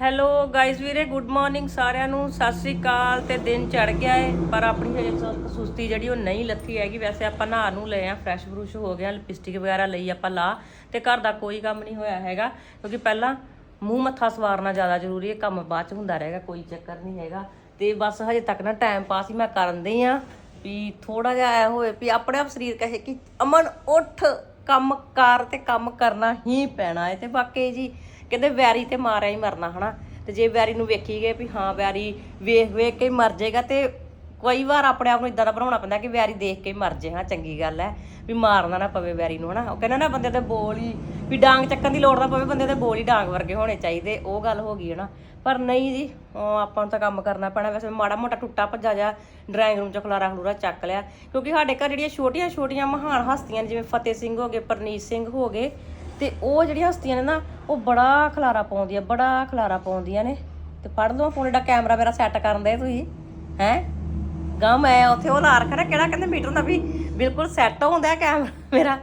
Hello guys ਵੀਰੇ good morning ਸਾਰਿਆਂ ਨੂੰ। ਸਤਿ ਸ੍ਰੀ ਅਕਾਲ, ਤੇ ਦਿਨ ਚੜ ਗਿਆ ਏ, ਪਰ ਆਪਣੀ ਹਜੇ ਸੁਸਤੀ ਜਿਹੜੀ ਉਹ ਨਹੀਂ ਲੱਥੀ ਹੈਗੀ। ਵੈਸੇ ਆਪਾਂ ਨਹਾ ਨੂੰ ਲਏ ਆ ਫਰੈਸ਼ ਫਰੂਸ਼ ਹੋ ਗਿਆ ਲਿਪਸਟਿਕ ਵਗੈਰਾ ਲਈ ਆਪਾਂ ਲਾ, ਤੇ ਘਰ ਦਾ ਕੋਈ ਕੰਮ ਨਹੀਂ ਹੋਇਆ ਹੈਗਾ, ਕਿਉਂਕਿ ਪਹਿਲਾਂ ਮੂੰਹ ਮੱਥਾ ਸਵਾਰਨਾ ਜ਼ਿਆਦਾ ਜ਼ਰੂਰੀ ਹੈ, ਕੰਮ ਬਾਅਦ ਚ ਹੁੰਦਾ ਰਹੇਗਾ, ਕੋਈ ਚੱਕਰ ਨਹੀਂ ਹੈਗਾ। ਤੇ ਬਸ ਹਜੇ ਤੱਕ ਨਾ ਟਾਈਮ ਪਾਸ ਹੀ ਮੈਂ ਕਰਨ ਦਈ ਆ, ਵੀ ਥੋੜਾ ਜਿਹਾ ਐ ਹੋਏ ਵੀ ਆਪਣੇ ਆਪ ਸਰੀਰ ਕਹੇ ਕਿ ਅਮਨ ਉੱਠ, ਕੰਮ ਕਰ ਤੇ ਕੰਮ ਕਰਨਾ ਹੀ ਪੈਣਾ ਹੈ ਤੇ ਬਾਕੀ ਜੀ ਕਹਿੰਦੇ ਵੈਰੀ ਤੇ ਮਾਰਿਆ ਹੀ ਮਰਨਾ, ਹਨਾ? ਤੇ ਜੇ ਵੈਰੀ ਨੂੰ ਵੇਖੀ ਗਏ ਵੀ ਹਾਂ, ਵੈਰੀ ਵੇਖ ਵੇਖ ਕੇ ਹੀ ਮਰ ਜਾਏਗਾ ਤੇ ਕਈ ਵਾਰ ਆਪਣੇ ਆਪ ਨੂੰ ਇਦਾਂ ਦਾ ਬਣਾਉਣਾ ਪੈਂਦਾ ਕਿ ਵੈਰੀ ਦੇਖ ਕੇ ਹੀ ਮਰ ਜੇ, ਹਾਂ, ਚੰਗੀ ਗੱਲ ਹੈ ਵੀ ਮਾਰਨਾ ਨਾ ਪਵੇ ਵੈਰੀ ਨੂੰ, ਹਨਾ? ਉਹ ਕਹਿੰਦਾ ਨਾ ਬੰਦੇ ਦੇ ਬੋਲ ਹੀ, ਵੀ ਡਾਂਗ ਚੱਕਣ ਦੀ ਲੋੜ ਨਾ ਪਵੇ, ਬੰਦੇ ਦੇ ਬੋਲ ਹੀ ਡਾਂਗ ਵਰਗੇ ਹੋਣੇ ਚਾਹੀਦੇ, ਉਹ ਗੱਲ ਹੋ ਗਈ, ਹਨਾ? ਪਰ ਨਹੀਂ ਜੀ ਆਪਾਂ ਨੂੰ ਤਾਂ ਕੰਮ ਕਰਨਾ ਪੈਣਾ, ਵੈਸੇ ਮਾੜਾ ਮੋਟਾ ਟੁੱਟਾ ਭੱਜਾ ਜਾ, ਡਰਾਇੰਗ ਰੂਮ ਚ ਖਲਾਰਾ ਖਲੂਰਾ ਚੱਕ ਲਿਆ, ਕਿਉਂਕਿ ਸਾਡੇ ਘਰ ਜਿਹੜੀਆਂ ਛੋਟੀਆਂ ਛੋਟੀਆਂ ਮਹਾਨ ਹਸਤੀਆਂ ਨੇ, ਜਿਵੇਂ ਫਤਿਹ ਸਿੰਘ ਹੋ ਗਏ, ਪਰਨੀਤ ਸਿੰਘ ਹੋ ਗਏ ਤੇ ਉਹ ਜਿਹੜੀਆਂ ਹਸਤੀਆਂ ਨੇ ਨਾ, ਉਹ ਬੜਾ ਖਲਾਰਾ ਪਾਉਂਦੀਆਂ, ਬੜਾ ਖਲਾਰਾ ਪਾਉਂਦੀਆਂ ਨੇ। ਤੇ ਪੜ ਲਓ ਫੋਨ ਦਾ ਕੈਮਰਾ ਮੇਰਾ ਸੈੱਟ ਕਰਨ ਦੇ ਤੁਸੀਂ, ਹੈ? ਗਾ ਮੈਂ ਉੱਥੇ ਉਹ ਲਾ ਰੱਖਿਆ ਨਾ, ਕਿਹੜਾ ਕਹਿੰਦੇ ਮੀਟਰ ਦਾ ਵੀ ਬਿਲਕੁਲ ਸੈੱਟ ਹੁੰਦਾ ਕੈਮਰਾ ਮੇਰਾ।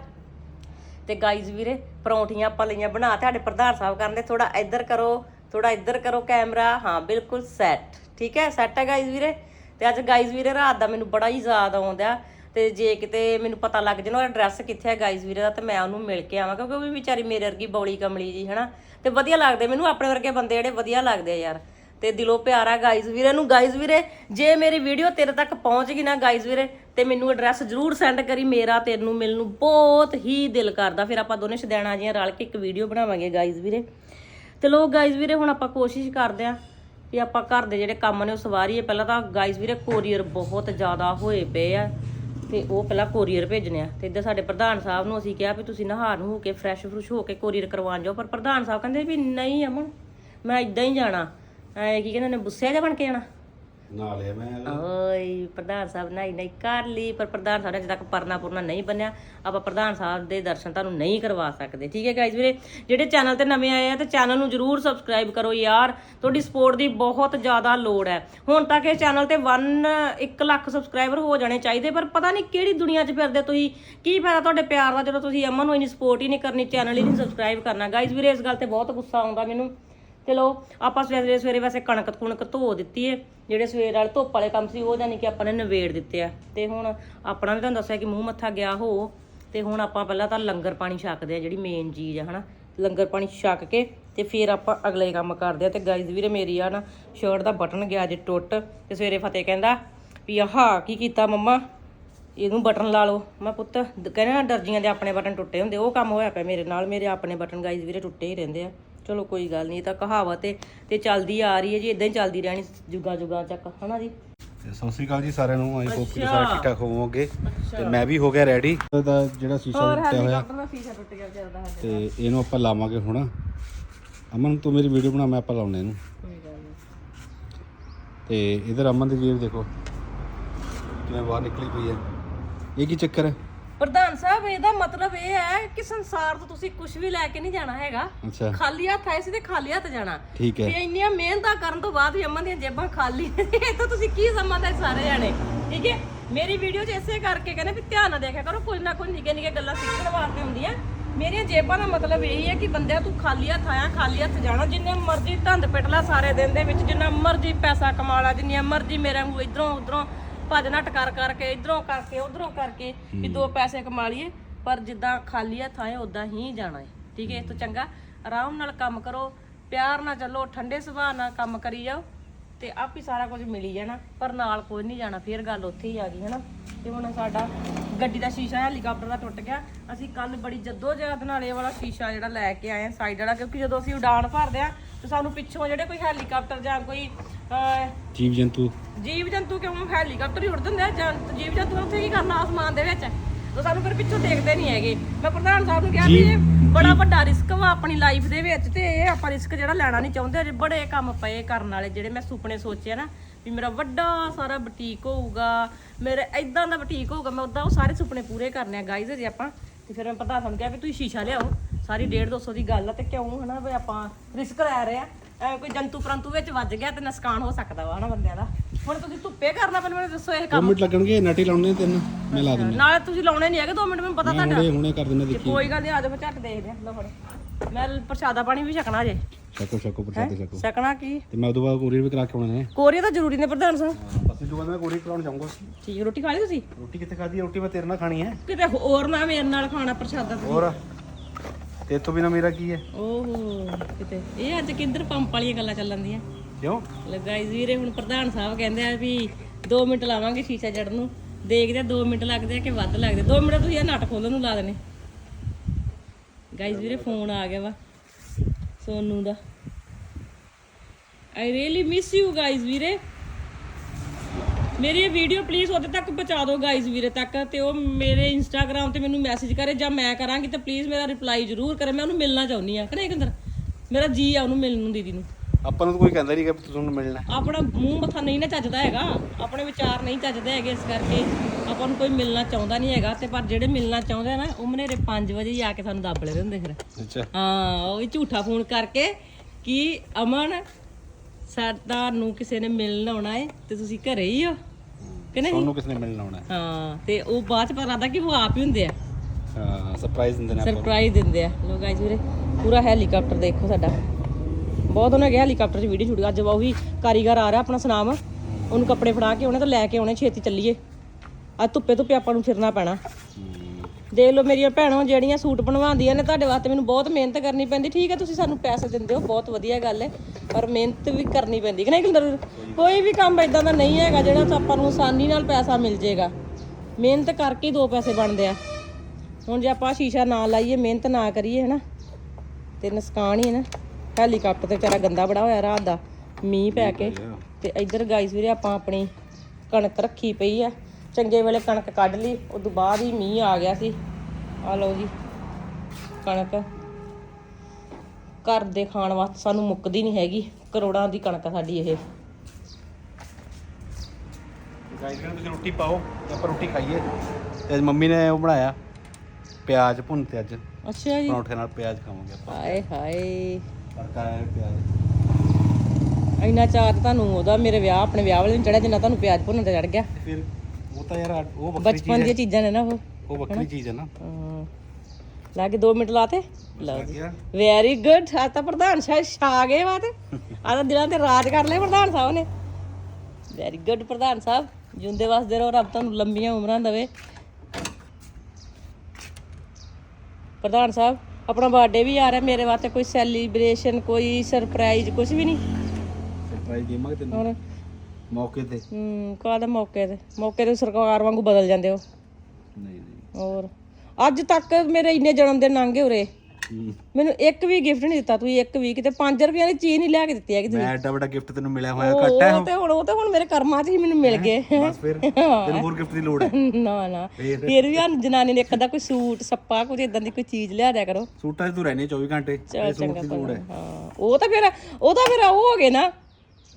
ਤੇ ਗਾਈਜ਼ ਵੀਰੇ, ਪਰੌਂਠੀਆਂ ਆਪਾਂ ਲਈਆਂ ਬਣਾ, ਤੁਹਾਡੇ ਪ੍ਰਧਾਨ ਸਾਹਿਬ ਕਰਨ ਦੇ ਥੋੜਾ ਇੱਧਰ ਕਰੋ ਥੋੜਾ ਇੱਧਰ ਕਰੋ ਕੈਮਰਾ ਹਾਂ, ਬਿਲਕੁਲ ਸੈੱਟ ਠੀਕ ਹੈ? ਸੈੱਟ ਹੈ ਗਾਈਜ਼ ਵੀਰੇ? ਤੇ ਅੱਜ ਗਾਈਜ਼ ਵੀਰੇ, ਰਾਤ ਦਾ ਮੈਨੂੰ ਬੜਾ ਹੀ ਯਾਦ ਆਉਂਦਾ। ਤੇ ਜੇ ਕਿਤੇ ਮੈਨੂੰ ਪਤਾ ਲੱਗ ਜੇ ਨਾ ਉਹਦਾ ਐਡਰੈਸ ਕਿੱਥੇ ਹੈ ਗਾਈਜ਼ ਵੀਰੇ ਦਾ, ਤੇ ਮੈਂ ਉਹਨੂੰ ਮਿਲ ਕੇ ਆਵਾਂ, ਕਿਉਂਕਿ ਉਹ ਵੀ ਵਿਚਾਰੀ ਮੇਰੇ ਵਰਗੀ ਬੌਲੀ ਕਮਲੀ ਜੀ, ਹਨਾ? ਤੇ ਵਧੀਆ ਲੱਗਦੇ, ਮੈਨੂੰ ਆਪਣੇ ਵਰਗੇ ਬੰਦੇ ਜਿਹੜੇ ਵਧੀਆ ਲੱਗਦੇ ਆ ਯਾਰ। ਤੇ ਦਿਲੋਂ ਪਿਆਰਾ ਗਾਈਜ਼ ਵੀਰੇ ਨੂੰ। ਗਾਈਜ਼ ਵੀਰੇ, ਜੇ ਮੇਰੀ ਵੀਡੀਓ ਤੇਰੇ ਤੱਕ ਪਹੁੰਚ ਗਈ ਨਾ ਗਾਈਜ਼ ਵੀਰੇ, ਤੇ ਮੈਨੂੰ ਐਡਰੈਸ ਜ਼ਰੂਰ ਸੈਂਡ ਕਰੀ, ਮੇਰਾ ਤੈਨੂੰ ਮਿਲਣ ਨੂੰ ਬਹੁਤ ਹੀ ਦਿਲ ਕਰਦਾ। ਫਿਰ ਆਪਾਂ ਦੋਨੇ ਸ਼ਦੈਣਾ ਜੀਆਂ ਰਲ ਕੇ ਇੱਕ ਵੀਡੀਓ ਬਣਾਵਾਂਗੇ ਗਾਈਜ਼ ਵੀਰੇ। ਤੇ ਲੋ ਗਾਈਜ਼ ਵੀਰੇ, ਹੁਣ ਆਪਾਂ ਕੋਸ਼ਿਸ਼ ਕਰਦੇ ਆਂ ਵੀ ਆਪਾਂ ਘਰ ਦੇ ਜਿਹੜੇ ਕੰਮ ਨੇ ਉਹ ਸਵਾਰੀਏ। ਪਹਿਲਾਂ ਤਾਂ ਗਾਈਜ਼ ਵੀਰੇ ਕੋਰੀਅਰ ਬਹੁਤ ਜ਼ਿਆਦਾ ਹੋਏ ਪਏ ਆ। ਤੇ ਉਹ ਪਹਿਲਾਂ ਕੋਰੀਅਰ ਭੇਜਣੇ ਆ। ਤੇ ਇੱਧਰ ਸਾਡੇ ਪ੍ਰਧਾਨ ਸਾਹਿਬ ਨੂੰ ਅਸੀਂ ਕਿਹਾ ਵੀ ਤੁਸੀਂ ਨਹਾ ਨੂੰ ਹੋ ਕੇ ਫਰੈਸ਼ ਫਰੁਸ਼ ਹੋ ਕੇ ਕੋਰੀਅਰ ਕਰਵਾਉਣ ਜਾਓ। ਪਰ ਪ੍ਰਧਾਨ ਸਾਹਿਬ ਕਹਿੰਦੇ ਵੀ ਨਹੀਂ ਅਮਨ, ਮੈਂ ਇਦਾਂ ਹੀ ਜਾਣਾ। ਐ ਕੀ ਕਹਿੰਦੇ ਨੇ ਬੁੱਸਿਆ ਜਿਹਾ ਬਣ ਕੇ ਜਾਣਾ ਨਾ ਲਿਆ ਮੈਂ ਓਏ, ਪ੍ਰਧਾਨ ਸਾਹਿਬ ਨਹੀਂ ਨਹੀਂ ਕਰ ਲਈ, ਪਰ ਪ੍ਰਧਾਨ ਸਾਹਿਬ ਨੇ ਅਜੇ ਤੱਕ ਪਰਨਾ ਪੁਰਨਾ ਨਹੀਂ ਬੰਨਿਆ। ਆਪਾਂ ਪ੍ਰਧਾਨ ਸਾਹਿਬ ਦੇ ਦਰਸ਼ਨ ਤੁਹਾਨੂੰ ਨਹੀਂ ਕਰਵਾ ਸਕਦੇ। ਠੀਕ ਹੈ ਗਾਇਜ਼ ਵੀਰੇ? ਜਿਹੜੇ ਚੈਨਲ ਤੇ ਨਵੇਂ ਆਏ ਆ, ਤੇ ਚੈਨਲ ਨੂੰ ਜਰੂਰ ਸਬਸਕ੍ਰਾਈਬ ਕਰੋ ਯਾਰ। ਤੁਹਾਡੀ ਸਪੋਰਟ ਦੀ ਬਹੁਤ ਜ਼ਿਆਦਾ ਲੋੜ ਹੈ। ਹੁਣ ਤੱਕ ਇਹ ਚੈਨਲ ਤੇ 1 1 ਲੱਖ ਸਬਸਕ੍ਰਾਈਬਰ ਹੋ ਜਾਣੇ ਚਾਹੀਦੇ, ਪਰ ਪਤਾ ਨਹੀਂ ਕਿਹੜੀ ਦੁਨੀਆ 'ਚ ਫਿਰਦੇ ਤੁਸੀਂ। ਕੀ ਫਾਇਦਾ ਤੁਹਾਡੇ ਪਿਆਰ ਦਾ ਜਦੋਂ ਤੁਸੀਂ ਅਮਨ ਨੂੰ ਇੰਨੀ ਸਪੋਰਟ ਹੀ ਨਹੀਂ ਕਰਨੀ ਚੈਨਲ ਹੀ ਨਹੀਂ ਸਬਸਕ੍ਰਾਈਬ ਕਰਨਾ। ਗਾਇਜ਼ ਵੀਰੇ, ਇਸ ਗੱਲ ਤੇ ਬਹੁਤ ਗੁੱਸਾ ਆਉਂਦਾ ਮੈਨੂੰ। ਚਲੋ, ਆਪਾਂ ਸਵੇਰੇ ਸਵੇਰੇ ਵੈਸੇ ਕਣਕ ਕੁਣਕ ਧੋ ਦਿੱਤੀ ਏ। ਜਿਹੜੇ ਸਵੇਰ ਵਾਲੇ ਧੁੱਪ ਵਾਲੇ ਕੰਮ ਸੀ, ਉਹ ਜਾਨੀ ਕਿ ਆਪਾਂ ਨੇ ਨਵੇੜ ਦਿੱਤੇ ਆ। ਤੇ ਹੁਣ ਆਪਣਾ ਵੀ ਤੁਹਾਨੂੰ ਦੱਸਿਆ ਕਿ ਮੂੰਹ ਮੱਥਾ ਗਿਆ ਹੋ, ਤੇ ਹੁਣ ਆਪਾਂ ਪਹਿਲਾਂ ਤਾਂ ਲੰਗਰ ਪਾਣੀ ਛਕਦੇ ਆ, ਜਿਹੜੀ ਮੇਨ ਚੀਜ਼ ਆ, ਹਨਾ। ਲੰਗਰ ਪਾਣੀ ਛਕ ਕੇ ਤੇ ਫਿਰ ਆਪਾਂ ਅਗਲੇ ਕੰਮ ਕਰਦੇ ਆ। ਤੇ ਗਾਈਜ਼ ਵੀਰੇ ਮੇਰੀ ਆ ਨਾ ਸ਼ਰਟ ਦਾ ਬਟਨ ਗਿਆ ਜੇ ਟੁੱਟ, ਤੇ ਸਵੇਰੇ ਫਤਿਹ ਕਹਿੰਦਾ ਵੀ ਆਹ, ਕੀ ਕੀਤਾ ਮੰਮਾ? ਇਹਨੂੰ ਬਟਨ ਲਾ ਲਓ। ਮੈਂ ਪੁੱਤ ਦ- ਕਹਿੰਦੇ ਨਾ ਦਰਜੀਆਂ ਦੇ ਆਪਣੇ ਬਟਨ ਟੁੱਟੇ ਹੁੰਦੇ, ਉਹ ਕੰਮ ਹੋਇਆ ਪਿਆ ਮੇਰੇ ਨਾਲ। ਮੇਰੇ ਆਪਣੇ ਬਟਨ ਗਾਈਜ਼ ਵੀਰੇ ਟੁੱਟੇ ਹੀ ਰਹਿੰਦੇ ਆ। ਚਲੋ ਕੋਈ ਗੱਲ ਨਹੀਂ ਇਹ ਤਾਂ ਕਹਾਵਤ ਹੈ ਤੇ ਚੱਲਦੀ ਆ ਰਹੀ ਹੈ ਜੀ ਇਦਾਂ ਹੀ ਚੱਲਦੀ ਰਹਿਣੀ ਜੁਗਾ ਜੁਗਾ ਚੱਕ ਹਨਾ ਜੀ? ਤੇ ਸਤਿ ਸ਼੍ਰੀ ਅਕਾਲ ਜੀ ਸਾਰਿਆਂ ਨੂੰ ਆਈ ਹੋਪ ਕਿ ਸਾਰੇ ਠੀਕ ਠਾਕ ਹੋਵੋਗੇ। ਤੇ ਮੈਂ ਵੀ ਹੋ ਗਿਆ ਰੈਡੀ ਦਾ ਜਿਹੜਾ ਸ਼ੀਸ਼ਾ ਟੁੱਟਿਆ ਹੋਇਆ। ਤੇ ਇਹਨੂੰ ਆਪਾਂ ਲਾਵਾਂਗੇ ਹੁਣ। ਅਮਨ ਤੂੰ ਮੇਰੀ ਵੀਡੀਓ ਬਣਾ ਮੈਂ ਆਪਾਂ ਲਾਉਣੇ ਇਹਨੂੰ। ਕੋਈ ਗੱਲ ਨਹੀਂ। ਤੇ ਇਧਰ ਅਮਨ ਦੀ ਜੇਬ ਦੇਖੋ। ਕਿਵੇਂ ਬਾਹਰ ਨਿਕਲੀ ਪਈ ਹੈ। ਇਹ ਕੀ ਚੱਕਰ ਹੈ? ਪ੍ਰਧਾਨ ਸਾਹਿਬ ਇਹਦਾ ਮਤਲਬ ਇਹ ਹੈ ਕਿ ਸੰਸਾਰ ਤੋਂ ਤੁਸੀਂ ਕੁਝ ਵੀ ਲੈ ਕੇ ਨਹੀਂ ਜਾਣਾ ਹੈਗਾ। ਅੱਛਾ। ਖਾਲੀ ਹੱਥ ਆਏ ਸੀ ਤੇ ਖਾਲੀ ਹੱਥ ਜਾਣਾ। ਠੀਕ ਵੀ ਹੈ ਇੰਨੀਆਂ ਮਿਹਨਤਾਂ ਕਰਨ ਤੋਂ ਬਾਅਦ ਵੀ ਅੰਮਾਂ ਦੀਆਂ ਜੇਬਾਂ ਖਾਲੀ ਇਹ ਤਾਂ ਤੁਸੀਂ ਕੀ ਸਮਝਦੇ ਸਾਰੇ ਜਾਣੇ? ਠੀਕ ਹੈ? ਮੇਰੀ ਵੀਡੀਓ 'ਚ ਇਸੇ ਕਰਕੇ ਕਹਿੰਦੇ ਵੀ ਧਿਆਨ ਨਾਲ ਦੇਖਿਆ ਕਰੋ ਕੁਝ ਨਾ ਕੁਝ ਨਿੱਕੇ ਨਿੱਕੇ ਗੱਲਾਂ ਸਿੱਖਣ ਵਾਸਤੇ ਹੁੰਦੀਆਂ। ਮੇਰੀਆਂ ਜੇਬਾਂ ਦਾ ਮਤਲਬ ਇਹੀ ਹੈ ਕਿ ਬੰਦਿਆ ਤੂੰ ਖਾਲੀ ਹੱਥ ਆਇਆ ਖਾਲੀ ਹੱਥ ਜਾਣਾ। ਜਿੰਨੇ ਮਰਜ਼ੀ ਧੰਦ ਪਿਟਲਾ ਸਾਰੇ ਦਿਨ ਦੇ ਵਿੱਚ ਜਿੰਨਾ ਮਰਜ਼ੀ ਪੈਸਾ ਕਮਾ ਲਾ ਜਿੰਨੀਆਂ ਮਰਜ਼ੀ ਮੇਰੇ ਵਾਂਗੂ ਇਧਰੋਂ ਉਧਰੋਂ ਭੱਜ ਨੱਟ ਕਰ ਕਰਕੇ ਇਧਰੋਂ ਕਰਕੇ ਉਧਰੋਂ ਕਰਕੇ ਵੀ ਦੋ ਪੈਸੇ ਕਮਾ ਲਈਏ ਪਰ ਜਿੱਦਾਂ ਖਾਲੀ ਹੱਥ ਆਏ ਉਦਾਂ ਹੀ ਜਾਣਾ ਹੈ ਠੀਕ ਹੈ ਇਸ ਤੋਂ ਚੰਗਾ ਆਰਾਮ ਨਾਲ ਕੰਮ ਕਰੋ ਪਿਆਰ ਨਾਲ ਚੱਲੋ ਠੰਡੇ ਸੁਭਾਅ ਨਾਲ ਕੰਮ ਕਰੀ ਜਾਓ ਤੇ ਆਪ ਹੀ ਸਾਰਾ ਕੁਝ ਮਿਲੀ ਜਾਣਾ ਪਰ ਨਾਲ ਕੋਈ ਨਹੀਂ ਜਾਣਾ। ਫਿਰ ਗੱਲ ਉੱਥੇ ਹੀ ਆ ਗਈ ਹਨਾ? ਤੇ ਹੁਣ ਸਾਡਾ ਗੱਡੀ ਦਾ ਸ਼ੀਸ਼ਾ ਹੈਲੀਕਾਪਟਰ ਦਾ ਟੁੱਟ ਗਿਆ। ਅਸੀਂ ਕੱਲ ਬੜੀ ਜੱਦੋ ਜਹਿਦ ਨਾਲ ਇਹ ਵਾਲਾ ਸ਼ੀਸ਼ਾ ਜਿਹੜਾ ਲੈ ਕੇ ਆਏ ਸਾਈਡ ਵਾਲਾ ਕਿਉਂਕਿ ਜਦੋਂ ਅਸੀਂ ਉਡਾਨ ਭਰਦੇ ਆ ਤੇ ਸਾਨੂੰ ਪਿੱਛੋਂ ਜਿਹੜੇ ਕੋਈ ਹੈਲੀਕਾਪਟਰ ਜਾਂ ਕੋਈ ਜੀਵ ਜੰਤੂ। ਜੀਵ ਜੰਤੂ ਕਿਉਂ ਹੈਲੀਕਾਪਟਰ ਹੀ ਉੱਡ ਦਿੰਦੇ ਆ? ਜਾਂ ਜੀਵ ਜੰਤੂ ਉੱਥੇ ਕੀ ਕਰਨਾ ਆਸਮਾਨ ਦੇ ਵਿੱਚ? ਤਾਂ ਸਾਨੂੰ ਫਿਰ ਪਿੱਛੋਂ ਦੇਖਦੇ ਨਹੀਂ ਹੈਗੇ। ਮੈਂ ਪ੍ਰਧਾਨ ਸਾਹਿਬ ਨੂੰ ਕਿਹਾ ਵੀ ਇਹ ਬੜਾ ਵੱਡਾ ਰਿਸਕ ਵਾ ਆਪਣੀ ਲਾਈਫ ਦੇ ਵਿੱਚ ਤੇ ਇਹ ਆਪਾਂ ਰਿਸਕ ਜਿਹੜਾ ਲੈਣਾ ਨਹੀਂ ਚਾਹੁੰਦੇ। ਅਜੇ ਬੜੇ ਕੰਮ ਪਏ ਕਰਨ ਵਾਲੇ ਜਿਹੜੇ ਮੈਂ ਸੁਪਨੇ ਸੋਚੇ ਨਾ ਵੀ ਮੇਰਾ ਵੱਡਾ ਸਾਰਾ ਬੁਟੀਕ ਹੋਊਗਾ ਮੇਰੇ ਐਦਾਂ ਦਾ ਬੁਟੀਕ ਹੋਊਗਾ ਮੈਂ ਉਦਾਂ ਉਹ ਸਾਰੇ ਸੁਪਨੇ ਪੂਰੇ ਕਰਨੇ ਆ ਗਾਈਜ਼ ਅਜੇ ਆਪਾਂ। ਤੇ ਫਿਰ ਮੈਂ ਪ੍ਰਧਾਨ ਸਾਹਿਬ ਨੂੰ ਕਿਹਾ ਵੀ ਤੁਸੀਂ ਸ਼ੀਸ਼ਾ ਲਿਆਓ ਸਾਰੀ 1.5 200 ਦੀ ਗੱਲ ਆ ਤੇ ਕਿਉਂ ਹਨਾ ਵੀ ਆਪਾਂ ਰਿਸਕ ਲੈ ਰਹੇ ਆ? ਕੋਈ ਜੰਤੂ ਪ੍ਰੰਤੂ ਵਿੱਚ ਵੱਜ ਗਿਆ ਤੇ ਨੁਕਸਾਨ ਹੋ ਸਕਦਾ ਵਾ ਹਨਾ ਬੰਦਿਆਂ ਦਾ। ਹੁਣ ਤੁਸੀਂ ਧੁੱਪੇ ਕਰਨਾ ਪੈਣਾ ਮੈਨੂੰ ਦੱਸੋ ਇਹ 2 ਕੰਮ। ਮਿੰਟ ਲੱਗਣਗੇ ਨਟੀ ਲਾਉਣੇ ਤਿੰਨ ਮੈਂ ਲਾ ਦਿੰਦਾ। ਨਾਲੇ ਤੁਸੀਂ ਲਾਉਣੇ ਨਹੀਂ ਹੈਗੇ 2 ਮਿੰਟ ਮੈਨੂੰ ਪਤਾ ਮੈਂ ਤੁਹਾਡਾ। ਹੁਣੇ ਹੁਣੇ ਕਰ ਦਿੰਦਾ ਤੇ ਦੇਖੀ। ਕੋਈ ਗੱਲ ਨਹੀਂ ਆ ਜਾਓ ਝੱਟ ਦੇਖਦੇ ਆ ਲਓ ਫੜੋ। ਮੈਂ ਪ੍ਰਸ਼ਾਦਾ ਪਾਣੀ ਵੀ ਛਕਣਾ ਜੇ। ਛਕੋ ਛਕੋ ਪ੍ਰਸ਼ਾਦੇ ਛਕੋ। ਸਕਣਾ ਕੀ? ਤੇ ਮੈਂ ਉਦੋਂ ਬਾਅਦ ਕੋਰੀਅਰ ਵੀ ਕਰਾ ਕੇ ਆਉਣਾ ਨੇ ਕੋਰੀਆ ਤਾਂ ਜ਼ਰੂਰੀ ਨੇ ਪ੍ਰਧਾਨ ਸਾਹਿਬ। ਇਹ ਤੋਂ ਬਾਅਦ ਮੈਂ ਕੋਰੀਅਰ ਕਰਾਉਣ ਜਾਊਂਗਾ। ਠੀਕ ਰੋਟੀ ਖਾ ਲਈ ਤੁਸੀਂ? ਰੋਟੀ ਕਿੱਥੇ ਖਾਦੀ ਰੋਟੀ ਮੈਂ ਤੇਰੇ ਨਾਲ ਖਾਣੀ ਹੈ। ਕਿਤੇ ਹੋਰ ਨਾ ਮੇਰੇ ਨਾਲ ਖਾਣਾ ਪ੍ਰਸ਼ਾਦਾ ਹੋਰ? ਤੇ ਤੋਂ ਬਿਨਾ ਮੇਰਾ ਕੀ ਹੈ? ਓਹੋ ਕਿਤੇ। ਇਹ ਅੱਜ ਕਿੱਧਰ ਪੰਪ ਵਾਲੀਆਂ ਗੱਲਾਂ ਚੱਲਣ ਦੀਆਂ? ਕਿਉਂ? ਲਗਾਈ ਵੀਰੇ ਹੁਣ ਪ੍ਰਧਾਨ ਸਾਹਿਬ ਕਹਿੰਦੇ ਆ ਵੀ 2 ਮਿੰਟ ਲਾਵਾਂਗੇ ਸ਼ੀਸ਼ਾ ਜੜਨ ਨੂੰ। ਦੇਖਦੇ ਆ 2 ਮਿੰਟ ਲੱਗਦੇ ਆ ਕਿ ਵੱਧ ਲੱਗਦੇ। 2 ਮਿੰਟ ਤੁਸੀਂ ਇਹ ਨਟ ਖੋਲਣ ਨੂੰ ਲਾ ਦੇਣੇ। ਵੀਰੇ ਫੋਨ ਆ ਗਿਆ ਵਾ। ਸੋਨੂ ਦਾ। I really miss you guys ਵੀਰੇ। ਮੇਰੀ ਇਹ ਵੀਡੀਓ ਪਲੀਜ਼ ਉਹਦੇ ਤੱਕ ਪਹੁੰਚਾ ਦਿਓ ਗਾਈਜ਼ ਵੀਰੇ ਤੱਕ ਤੇ ਉਹ ਮੇਰੇ ਇੰਸਟਾਗ੍ਰam ਤੇ ਮੈਨੂੰ ਮੈਸੇਜ ਕਰੇ ਜਾਂ ਮੈਂ ਕਰਾਂਗੀ ਤਾਂ ਪਲੀਜ਼ ਮੇਰਾ ਰਿਪਲਾਈ ਜ਼ਰੂਰ ਕਰੇ ਮੈਂ ਉਹਨੂੰ ਮਿਲਣਾ ਚਾਹੁੰਦੀ ਆ ਕਿ ਨਹੀਂ ਕਿੰਦਰ ਮੇਰਾ ਜੀ ਆ ਉਹਨੂੰ ਮਿਲਣ ਨੂੰ ਦੀਦੀ ਨੂੰ। ਆਪਾਂ ਨੂੰ ਕੋਈ ਕਹਿੰਦਾ ਨਹੀਂ ਕਿ ਤੁਹਾਨੂੰ ਮਿਲਣਾ। ਆਪਣਾ ਮੂੰਹ ਮੱਥਾ ਨਹੀਂ ਨਾ ਚੱਜਦਾ ਹੈਗਾ। ਆਪਣੇ ਵਿਚਾਰ ਨਹੀਂ ਚੱਜਦੇ ਹੈਗੇ ਇਸ ਕਰਕੇ ਆਪਾਂ ਨੂੰ ਕੋਈ ਮਿਲਣਾ ਚਾਹੁੰਦਾ ਨਹੀਂ ਹੈਗਾ ਤੇ ਪਰ ਜਿਹੜੇ ਮਿਲਣਾ ਚਾਹੁੰਦੇ ਆ ਨਾ ਉਹ ਮਨੇਰੇ 5 ਵਜੇ ਹੀ ਆ ਕੇ ਸਾਨੂੰ ਦੱਬ ਲੈਂਦੇ ਹੁੰਦੇ ਫਿਰ। ਅੱਛਾ। ਹਾਂ ਉਹ ਵੀ ਝੂਠਾ ਫੋਨ ਕਰਕੇ ਕਿ ਅਮਨ ਸਾਡਾ ਨੂੰ ਕਿਸੇ ਨੇ ਮਿਲਣ ਆਉਣਾ ਹੈ ਤੇ ਤੁਸੀਂ ਘਰੇ ਹੀ ਹੋ। ਕਿ ਨਹੀਂ? ਤੁਹਾਨੂੰ ਕਿਸ ਨੇ ਮਿਲਣਾ ਆਉਣਾ ਹੈ? ਤੇ ਉਹ ਬਾਅਦ ਚ ਪਤਾ ਲੱਗਦਾ ਕਿ ਉਹ ਆਪ ਹੀ ਹੁੰਦੇ ਆ। ਹਾਂ ਸਰਪ੍ਰਾਈਜ਼ ਦਿੰਦੇ ਨੇ ਆਪਾਂ ਨੂੰ। ਸਰਪ੍ਰਾਈਜ਼ ਦਿੰਦੇ ਆ। ਲੋ ਗਾਇਸ ਵੀਰੇ ਪੂਰਾ ਹੈਲੀਕਾਪਟਰ ਦੇਖੋ ਸਾਡਾ। ਬਹੁਤ ਉਹਨੇ ਗਿਆ ਹੈਲੀਕਾਪਟਰ 'ਚ ਵੀਡੀਓ ਸ਼ੂਟ ਅੱਜ ਉਹ ਵੀ ਕਾਰੀਗਰ ਆ ਰਿਹਾ ਆਪਣਾ ਸੁਨਾਮ। ਉਹਨੂੰ ਕੱਪੜੇ ਫੜਾ ਕੇ ਉਹਨੇ ਤਾਂ ਲੈ ਕੇ ਆਉਣੇ ਛੇਤੀ ਚੱਲੀਏ। ਅੱਜ ਧੁੱਪੇ ਧੁੱਪੇ ਆਪਾਂ ਨੂੰ ਫਿਰਨਾ ਪੈਣਾ। ਦੇਖ ਲਓ ਮੇਰੀਆਂ ਭੈਣਾਂ ਜਿਹੜੀਆਂ ਸੂਟ ਬਣਵਾਉਂਦੀਆਂ ਨੇ ਤੁਹਾਡੇ ਵਾਸਤੇ ਮੈਨੂੰ ਬਹੁਤ ਮਿਹਨਤ ਕਰਨੀ ਪੈਂਦੀ। ਠੀਕ ਹੈ ਤੁਸੀਂ ਸਾਨੂੰ ਪੈਸੇ ਦਿੰਦੇ ਹੋ ਬਹੁਤ ਵਧੀਆ ਗੱਲ ਹੈ ਪਰ ਮਿਹਨਤ ਵੀ ਕਰਨੀ ਪੈਂਦੀ ਕਿ ਨਹੀਂ ਕਿੰਦਰ ਕੋਈ ਵੀ ਕੰਮ ਇਦਾਂ ਦਾ ਨਹੀਂ ਹੈਗਾ ਜਿਹੜਾ ਤਾਂ ਆਪਾਂ ਨੂੰ ਆਸਾਨੀ ਨਾਲ ਪੈਸਾ ਮਿਲ ਜਾਏਗਾ। ਮਿਹਨਤ ਕਰਕੇ ਹੀ ਦੋ ਪੈਸੇ ਬਣਦੇ ਆ। ਹੁਣ ਜੇ ਆਪਾਂ ਸ਼ੀਸ਼ਾ ਨਾ ਲਾਈਏ ਮਿਹਨਤ ਨਾ ਕਰੀਏ ਹਨਾ? ਤੇ ਨੁਕਸਾਨ ਹੀ ਹੈ ਨਾ। ਹੈਲੀਕਾਪਟਰ ਤੇ ਵਿਚਾਰਾ ਗੰਦਾ ਬੜਾ ਹੋਇਆ ਰਾਤ ਦਾ ਮੀਂਹ ਪੈ ਕੇ। ਤੇ ਇੱਧਰ ਗਾਈਸ ਵੀਰੇ ਆਪਾਂ ਆਪਣੀ ਕਣਕ ਰੱਖੀ ਪਈ ਆ। ਚੰਗੇ ਵੇਲੇ ਕਣਕ ਕੱਢ ਲਈ ਉਦੋਂ ਬਾਅਦ ਹੀ ਮੀਂਹ ਆ ਗਿਆ ਸੀ। ਆ ਲਓ ਜੀ ਕਣਕ। ਘਰ ਦੇ ਖਾਣ ਵਾਸਤੇ ਸਾਨੂੰ ਮੁੱਕਦੀ ਨਹੀਂ ਹੈਗੀ ਕਰੋੜਾਂ ਦੀ ਕਣਕ ਸਾਡੀ ਇਹ। ਗਾਈਸ ਕਹਿੰਦੇ ਤੁਸੀਂ ਰੋਟੀ ਪਾਓ ਤੇ ਆਪਾਂ ਰੋਟੀ ਖਾਈਏ। ਤੇ ਅੱਜ ਮੰਮੀ ਨੇ ਉਹ ਬਣਾਇਆ ਪਿਆਜ਼ ਭੁੰਨ ਤੇ ਅੱਜ। ਅੱਛਾ ਜੀ। ਪਰੌਂਠੇ ਨਾਲ ਪਿਆਜ਼ ਖਾਵਾਂਗੇ ਆਪਾਂ। ਹਾਏ ਹਾਏ। ਤੜਕਾ ਹੈ ਪਿਆਜ਼। ਇੰਨਾ ਚਾਹ ਤੁਹਾਨੂੰ ਉਹਦਾ ਮੇਰੇ ਵਿਆਹ ਆਪਣੇ ਵਿਆਹ ਵਾਲੇ ਦਿਨ ਚੜਿਆ ਜਿੰਨਾ ਤੁਹਾਨੂੰ ਪਿਆਜ਼ ਭੁੰਨਣ ਤੇ ਚੜ ਗਿਆ। ਫਿਰ ਉਹ ਤਾਂ ਯਾਰ ਉਹ ਵੱਖਰੀ ਚੀਜ਼ ਬਚਪਨ ਦੀਆਂ ਚੀਜ਼ਾਂ ਨੇ ਨਾ ਉਹ ਉਹ ਵੱਖਰੀ ਚੀਜ਼ ਹੈ ਨਾ। ਹਾਂ। ਲਾ ਕੇ 2 ਮਿੰਟ ਲਾਤੇ? ਲਓ ਜੀ। ਗਿਆ। ਵੈਰੀ ਗੁੱਡ ਆ ਤਾਂ ਪ੍ਰਧਾਨ ਸਾਹਿਬ ਛਾ ਗਏ ਵਾ ਤੇ ਆ ਤਾਂ ਦਿਲਾਂ ਤੇ ਰਾਜ ਕਰ ਲਏ ਪ੍ਰਧਾਨ ਸਾਹਿਬ ਨੇ। ਵੈਰੀ ਗੁੱਡ ਪ੍ਰਧਾਨ ਸਾਹਿਬ। ਜਿਉਂਦੇ ਵਸਦੇ ਰਹੋ ਰੱਬ ਤੁਹਾਨੂੰ ਲੰਬੀਆਂ ਉਮਰਾਂ ਦੇਵੇ। ਪ੍ਰਧਾਨ ਸਾਹਿਬ ਆਪਣਾ ਬਰਥਡੇ ਵੀ ਆ ਰਿਹਾ ਮੇਰੇ ਵਾਸਤੇ। ਕੋਈ ਸੈਲੀਬ੍ਰੇਸ਼ਨ ਕੋਈ ਸਰਪ੍ਰਾਈਜ਼ ਕੁਝ ਵੀ ਨਹੀਂ। ਸਰਪ੍ਰਾਈਜ਼ ਦੇਵਾਂਗੇ ਤੈਨੂੰ? ਹੋਰ? ਮੌਕੇ ਤੇ? ਹੂੰ ਕਾਹਦੇ ਮੌਕੇ ਤੇ? ਮੌਕੇ ਤੇ ਸਰਕਾਰ ਵਾਂਗੂ ਬਦਲ ਜਾਂਦੇ ਹੋ। ਨਹੀਂ ਨਹੀਂ। ਹੋਰ। ਅੱਜ ਤੱਕ ਮੇਰੇ ਇੰਨੇ ਜਨਮ ਦਿਨ ਲੰਘੇ ਉਰੇ। ਹੂੰ। ਮੈਨੂੰ ਇੱਕ ਵੀ ਗਿਫਟ ਨਹੀਂ ਦਿੱਤਾ ਤੂੰ ਇੱਕ ਵੀ। ਕਿਤੇ 5 ਰੁਪਈਆ ਦੀ ਚੀਜ਼ ਨਹੀਂ ਲਿਆ ਕੇ ਦਿੱਤੀ ਹੈਗੀ ਮੈਂ ਐਡਾ ਵੱਡਾ ਗਿਫਟ ਤੈਨੂੰ ਮਿਲਿਆ ਹੋਇਆ ਘੱਟ ਹੈ ਉਹ ਤੇ ਹੁਣ ਉਹ ਤੇ ਹੁਣ ਮੇਰੇ ਕਰਮਾਂ 'ਚ ਹੀ ਮੈਨੂੰ ਮਿਲ ਗਏ। ਬਸ ਫਿਰ ਤੈਨੂੰ ਹੋਰ ਗਿਫਟ ਦੀ ਲੋੜ ਹੈ। ਨਾ ਨਾ। ਫੇਰ? ਫਿਰ ਵੀ ਹਨ ਜਨਾਨੀ ਨੇ ਇੱਕ ਅੱਧਾ ਕੋਈ ਸੂਟ ਸੱਪਾ ਕੁਝ ਇਦਾਂ ਦੀ ਕੋਈ ਚੀਜ਼ ਲਿਆ ਦਿਆ ਕਰੋ। ਸੂਟਾਂ 'ਚ ਤੂੰ ਰਹਿਣੀ 24 ਘੰਟੇ। ਇਹ ਸੂਟ ਚੰਗਾ ਦੀ ਲੋੜ ਹੈ। ਹਾਂ। ਉਹ ਤਾਂ ਫਿਰ ਉਹ ਤਾਂ ਫਿਰ ਉਹ ਹੋ ਗਏ ਨਾ।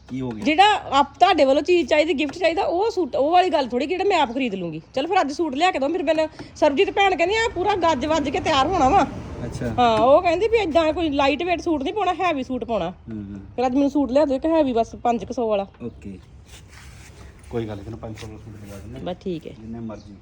ਕੀ ਹੋ ਗਿਆ? ਜਿਹੜਾ ਆਪ ਤੁਹਾਡੇ ਵੱਲੋਂ ਚੀਜ਼ ਚਾਹੀਦੀ ਗਿਫਟ ਚਾਹੀਦਾ ਉਹ ਸੂਟ ਉਹ ਵਾਲੀ ਗੱਲ ਥੋੜੀ ਜਿਹੜਾ ਮੈਂ ਆਪ ਖਰੀਦ ਲੂੰਗੀ। ਚਲ ਫਿਰ ਅੱਜ ਸੂਟ ਲਿਆ ਕੇ ਦੋ ਫਿਰ ਮੈਨੂੰ ਸਰਬਜੀਤ ਭੈਣ ਕਹਿੰਦੀ ਆ ਪੂਰਾ ਗੱਜ ਵੱਜ ਕੇ ਤਿਆਰ ਹੋਣਾ ਵਾ। ਅੱਛਾ। ਹਾਂ ਉਹ ਕਹਿੰਦੀ ਵੀ ਇਦਾਂ ਕੋਈ ਲਾਈਟ weight ਸੂਟ ਨਹੀਂ ਪਾਉਣਾ ਹੈਵੀ ਸੂਟ ਪਾਉਣਾ। ਹੂੰ ਫਿਰ ਅੱਜ ਮੈਨੂੰ ਸੂਟ ਲਿਆ ਦਿਓ ਇੱਕ ਹੈਵੀ ਬਸ 500 ਵਾਲਾ। ਓਕੇ। ਕੋਈ ਗੱਲ ਨਹੀਂ ਤੈਨੂੰ 500 ਦਾ ਸੂਟ ਦਿਵਾ ਦਿੰਦੇ ਬਸ ਠੀਕ ਹੈ। ਜਿੰਨੇ ਮਰਜ਼ੀ।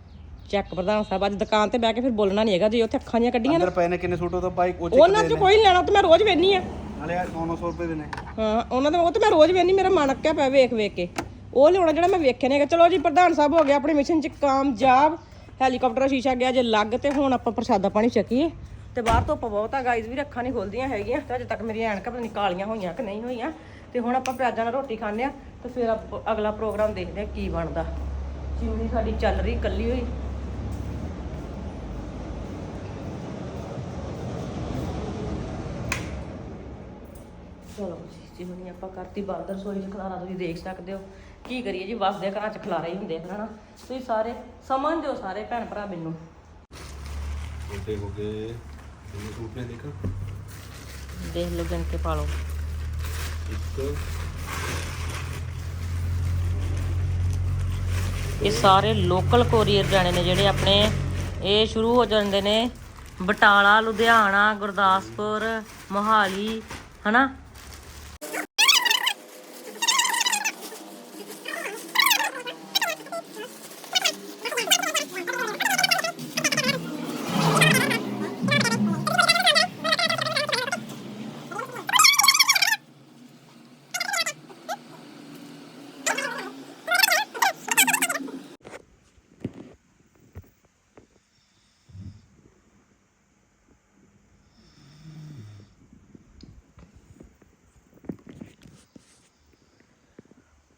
ਚੈੱਕ ਪ੍ਰਧਾਨ ਸਾਹਿਬ ਅੱਜ ਦੁਕਾਨ ਤੇ ਬਹਿ ਕੇ ਫਿਰ ਬੋਲਣਾ ਨਹੀਂ ਹੈਗਾ ਜੇ ਉੱਥੇ ਅੱਖਾਂ ਦੀਆਂ ਕੱਢੀਆਂ ਅੰਦਰ ਪਏ ਨੇ ਕਿੰਨੇ ਸੂਟ ਉਹ ਤਾਂ ਬਾਈ ਕੋਚ ਉਹਨਾਂ ਚ ਕੋਈ ਨੀ ਲੈਣਾ ਤੇ ਮੈਂ ਰੋਜ਼ ਵੇਨੀ ਆ। ਨਾਲੇ 900 ਰੁਪਏ ਦੇ ਨੇ ਹਾਂ, ਉਹਨਾਂ ਦਾ ਉਹ ਤੇ ਮੈਂ ਰੋਜ਼ ਵੇਨੀ ਮੇਰਾ ਮਨ ਅੱਕਿਆ ਪਿਆ ਵੇਖ ਵੇਖ ਕੇ। ਉਹ ਲਿਆਉਣਾ ਜਿਹੜਾ ਮੈਂ ਵੇਖਿਆ ਨਹੀਂ ਚਲੋ ਜੀ, ਪ੍ਰਧਾਨ ਸਾਹਿਬ ਹੋ ਗਿਆ ਆਪਣੀ ਮਿਸ਼ਨ ਚ ਕਾਮਯਾਬ। ਹੈਲੀਕਾਪਟਰ ਦਾ ਸ਼ੀਸ਼ਾ ਗਿਆ ਜੇ ਲੱਗ ਤੇ ਹੁਣ ਆਪਾਂ ਪ੍ਰਸ਼ਾਦਾ ਪਾਣੀ ਚੱਕੀਏ। ਤੇ ਬਾਹਰ ਧੁੱਪ ਬਹੁਤ ਆ ਗਾਈਜ਼ ਵੀ ਅੱਖਾਂ ਨਹੀਂ ਖੁੱਲਦੀਆਂ ਹੈਗੀਆਂ। ਤੇ ਅਜੇ ਤੱਕ ਮੇਰੀਆਂ ਐਨਕਾਂ ਪਤਾ ਨਹੀਂ ਕਾਲੀਆਂ ਹੋਈਆਂ ਕਿ ਨਹੀਂ ਹੋਈਆਂ। ਤੇ ਹੁਣ ਆਪਾਂ ਪਿਆਜ਼ਾਂ ਨਾਲ ਰੋਟੀ ਖਾਂਦੇ ਆ, ਤੇ ਫਿਰ ਅਗਲਾ ਪ੍ਰੋਗਰਾਮ ਦੇਖਦੇ ਆ ਕੀ ਬਣਦਾ। ਚਿਮਨੀ ਸਾਡੀ ਚੱਲ ਰਹੀ ਕੱਲੀ ਹੋਈ। ਚਲੋ ਜੀ ਜਿਵੇਂ ਆਪਾਂ ਕਰਤੀ ਬੰਦ ਰਸੋਈ ਚ ਖਲਾਰਾ ਤੁਸੀਂ ਦੇਖ ਸਕਦੇ ਹੋ। ਕੀ ਕਰੀਏ ਜੀ ਵਸਦੇ ਘਰਾਂ ਚ ਖਲਾਰੇ ਹੀ ਹੁੰਦੇ ਹਨਾ? ਤੁਸੀਂ ਸਾਰੇ ਸਮਝੋ ਸਾਰੇ ਭੈਣ ਭਰਾ ਮੈਨੂੰ। ਛੋਟੇ ਹੋ ਗਏ। ਕਿੰਨੇ ਸੂਟ ਨੇ ਦੇਖ। ਦੇਖ ਲਓ ਗਿਣ ਕੇ ਪਾ ਲਓ। ਇੱਕ। ਇਹ ਸਾਰੇ ਲੋਕਲ ਕੋਰੀਅਰ ਜਾਣੇ ਨੇ ਜਿਹੜੇ ਆਪਣੇ ਇਹ ਸ਼ੁਰੂ ਹੋ ਜਾਂਦੇ ਨੇ ਬਟਾਲਾ ਲੁਧਿਆਣਾ ਗੁਰਦਾਸਪੁਰ ਮੋਹਾਲੀ ਹਨਾ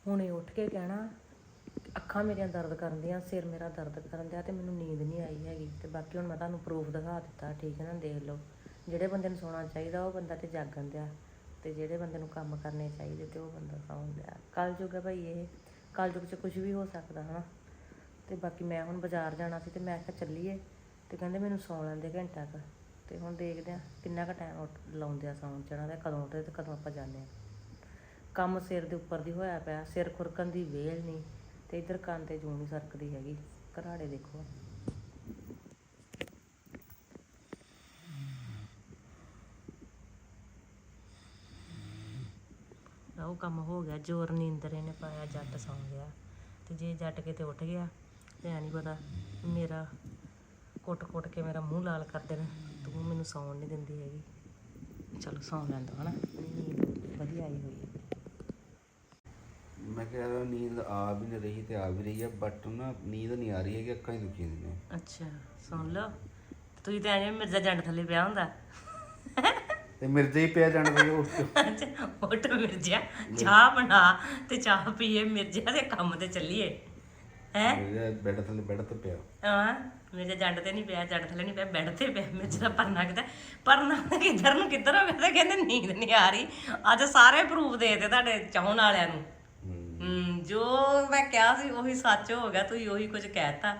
ਹੁਣੇ ਉੱਠ ਕੇ ਕਹਿਣਾ ਅੱਖਾਂ ਮੇਰੀਆਂ ਦਰਦ ਕਰਨ ਦੀਆਂ, ਸਿਰ ਮੇਰਾ ਦਰਦ ਕਰਨ ਦਿਆ ਤੇ ਮੈਨੂੰ ਨੀਂਦ ਨਹੀਂ ਆਈ ਹੈਗੀ। ਤੇ ਬਾਕੀ ਹੁਣ ਮੈਂ ਤੁਹਾਨੂੰ ਪ੍ਰੂਫ ਦਿਖਾ ਦਿੱਤਾ, ਠੀਕ ਹੈ ਨਾ, ਦੇਖ ਲਓ। ਜਿਹੜੇ ਬੰਦੇ ਨੂੰ ਸੌਣਾ ਚਾਹੀਦਾ, ਉਹ ਬੰਦਾ ਤੇ ਜਾਗਣ ਦਿਆ। ਤੇ ਜਿਹੜੇ ਬੰਦੇ ਨੂੰ ਕੰਮ ਕਰਨੇ ਚਾਹੀਦੇ ਤੇ ਉਹ ਬੰਦਾ ਸੌਣ ਦਿਆ। ਕੱਲ ਯੁੱਗ ਹੈ ਭਾਈ ਇਹ ਕੱਲ ਯੁੱਗ 'ਚ ਕੁਝ ਵੀ ਹੋ ਸਕਦਾ, ਹਨਾ। ਤੇ ਬਾਕੀ ਮੈਂ ਹੁਣ ਬਾਜ਼ਾਰ ਜਾਣਾ ਸੀ ਤੇ ਮੈਂ ਕਿਹਾ ਚੱਲੀਏ ਤੇ ਕਹਿੰਦੇ ਮੈਨੂੰ ਸੌਣ ਲੈਂਦੇ ਘੰਟਾ ਕੁ। ਤੇ ਹੁਣ ਦੇਖਦੇ ਆ ਕਿੰਨਾ ਕੁ ਟਾਈਮ ਲਾਉਂਦੇ ਆ ਸੌਣ ਚਣਾ ਤੇ ਕਦੋਂ ਉੱਠਦੇ ਤੇ ਕਦੋਂ ਆਪਾਂ ਜਾਂਦੇ ਆ ਕੰਮ ਸਿਰ ਦੇ ਉੱਪਰ ਦੀ ਹੋਇਆ ਪਿਆ, ਸਿਰ ਖੁਰਕਣ ਦੀ ਵੇਲ ਨਹੀਂ। ਤੇ ਇਧਰ ਕੰਨ ਤੇ ਜੂੰ ਨਹੀਂ ਸਰਕਦੀ ਹੈਗੀ। ਘਰਾੜੇ ਦੇਖੋ। ਉਹ ਕੰਮ ਹੋ ਗਿਆ ਜੋਰ ਨੀਂਦਰੇ ਨੇ ਪਾਇਆ ਜੱਟ ਸੌਂ ਗਿਆ। ਤੇ ਜੇ ਜੱਟ ਕਿਤੇ ਉੱਠ ਗਿਆ ਤੇ ਐ ਨਹੀਂ ਪਤਾ ਮੇਰਾ ਕੁੱਟ-ਕੁੱਟ ਕੇ ਮੇਰਾ ਮੂੰਹ ਲਾਲ ਕਰ ਦੇਣਾ। ਤੂੰ ਮੈਨੂੰ ਸੌਣ ਨਹੀਂ ਦਿੰਦੀ ਹੈਗੀ। ਚਲੋ ਸੌਂ ਲੈਂਦਾ ਹਨਾ? ਨੀਂਦ ਵਧੀਆ ਆਈ ਹੋਈ ਹੈ। ਮੈਂ ਕਹਿ ਰਿਹਾ ਨੀਂਦ ਆ ਵੀ ਨਹੀਂ ਰਹੀ ਤੇ ਆ ਵੀ ਰਹੀ ਹੈ ਬਟ ਨਾ ਨੀਂਦ ਨਹੀਂ ਆ ਰਹੀ ਹੈ ਕਿ ਅੱਖਾਂ ਹੀ ਦੁਖੀਆਂ ਨੇ ਅੱਛਾ ਸੁਣ ਲਓ। ਤੁਸੀਂ ਤਾਂ ਐਵੇਂ ਮਿਰਜ਼ਾ ਜੰਡ ਥੱਲੇ ਪਿਆ ਹੁੰਦਾ। ਤੇ ਮਿਰਜ਼ੇ ਹੀ ਪਿਆ ਜਾਣ ਬਈ ਉਸ ਅੱਛਾ ਉੱਠ ਮਿਰਜ਼ਾ ਚਾਹ ਬਣਾ ਤੇ ਚਾਹ ਪੀਏ ਮਿਰਜ਼ਾ ਦੇ ਕੰਮ ਤੇ ਚੱਲੀਏ। ਹੈ? ਮਿਰਜ਼ਾ ਬੈੱਡ ਥੱਲੇ ਬੈੱਡ ਤੇ ਪਿਆ। ਹਾਂ ਮਿਰਜ਼ਾ ਜੰਡ ਤੇ ਨਹੀਂ ਪਿਆ ਜੰਡ ਥੱਲੇ ਨਹੀਂ ਪਿਆ ਬੈੱਡ ਤੇ ਪਿਆ ਮਿਰਜ਼ਾ ਪਰਨਾ ਕਿਤੇ ਪਰਨਾ ਕਿੱਧਰ ਨੂੰ ਕਿੱਧਰ ਹੋ ਗਿਆ ਤੇ ਕਹਿੰਦੇ ਨੀਂਦ ਨਹੀਂ ਆ ਰਹੀ। ਅੱਜ ਸਾਰੇ ਪ੍ਰੂਫ ਦੇ ਤੇ ਤੁਹਾਡੇ ਚਾਹਣ ਵਾਲਿਆਂ ਨੂੰ। ਹਮ, ਜੋ ਮੈਂ ਕਿਹਾ ਸੀ ਉਹੀ ਸੱਚ ਹੋ ਗਿਆ ਤੁਸੀਂ ਉਹੀ ਕੁਝ ਕਹਿਤਾ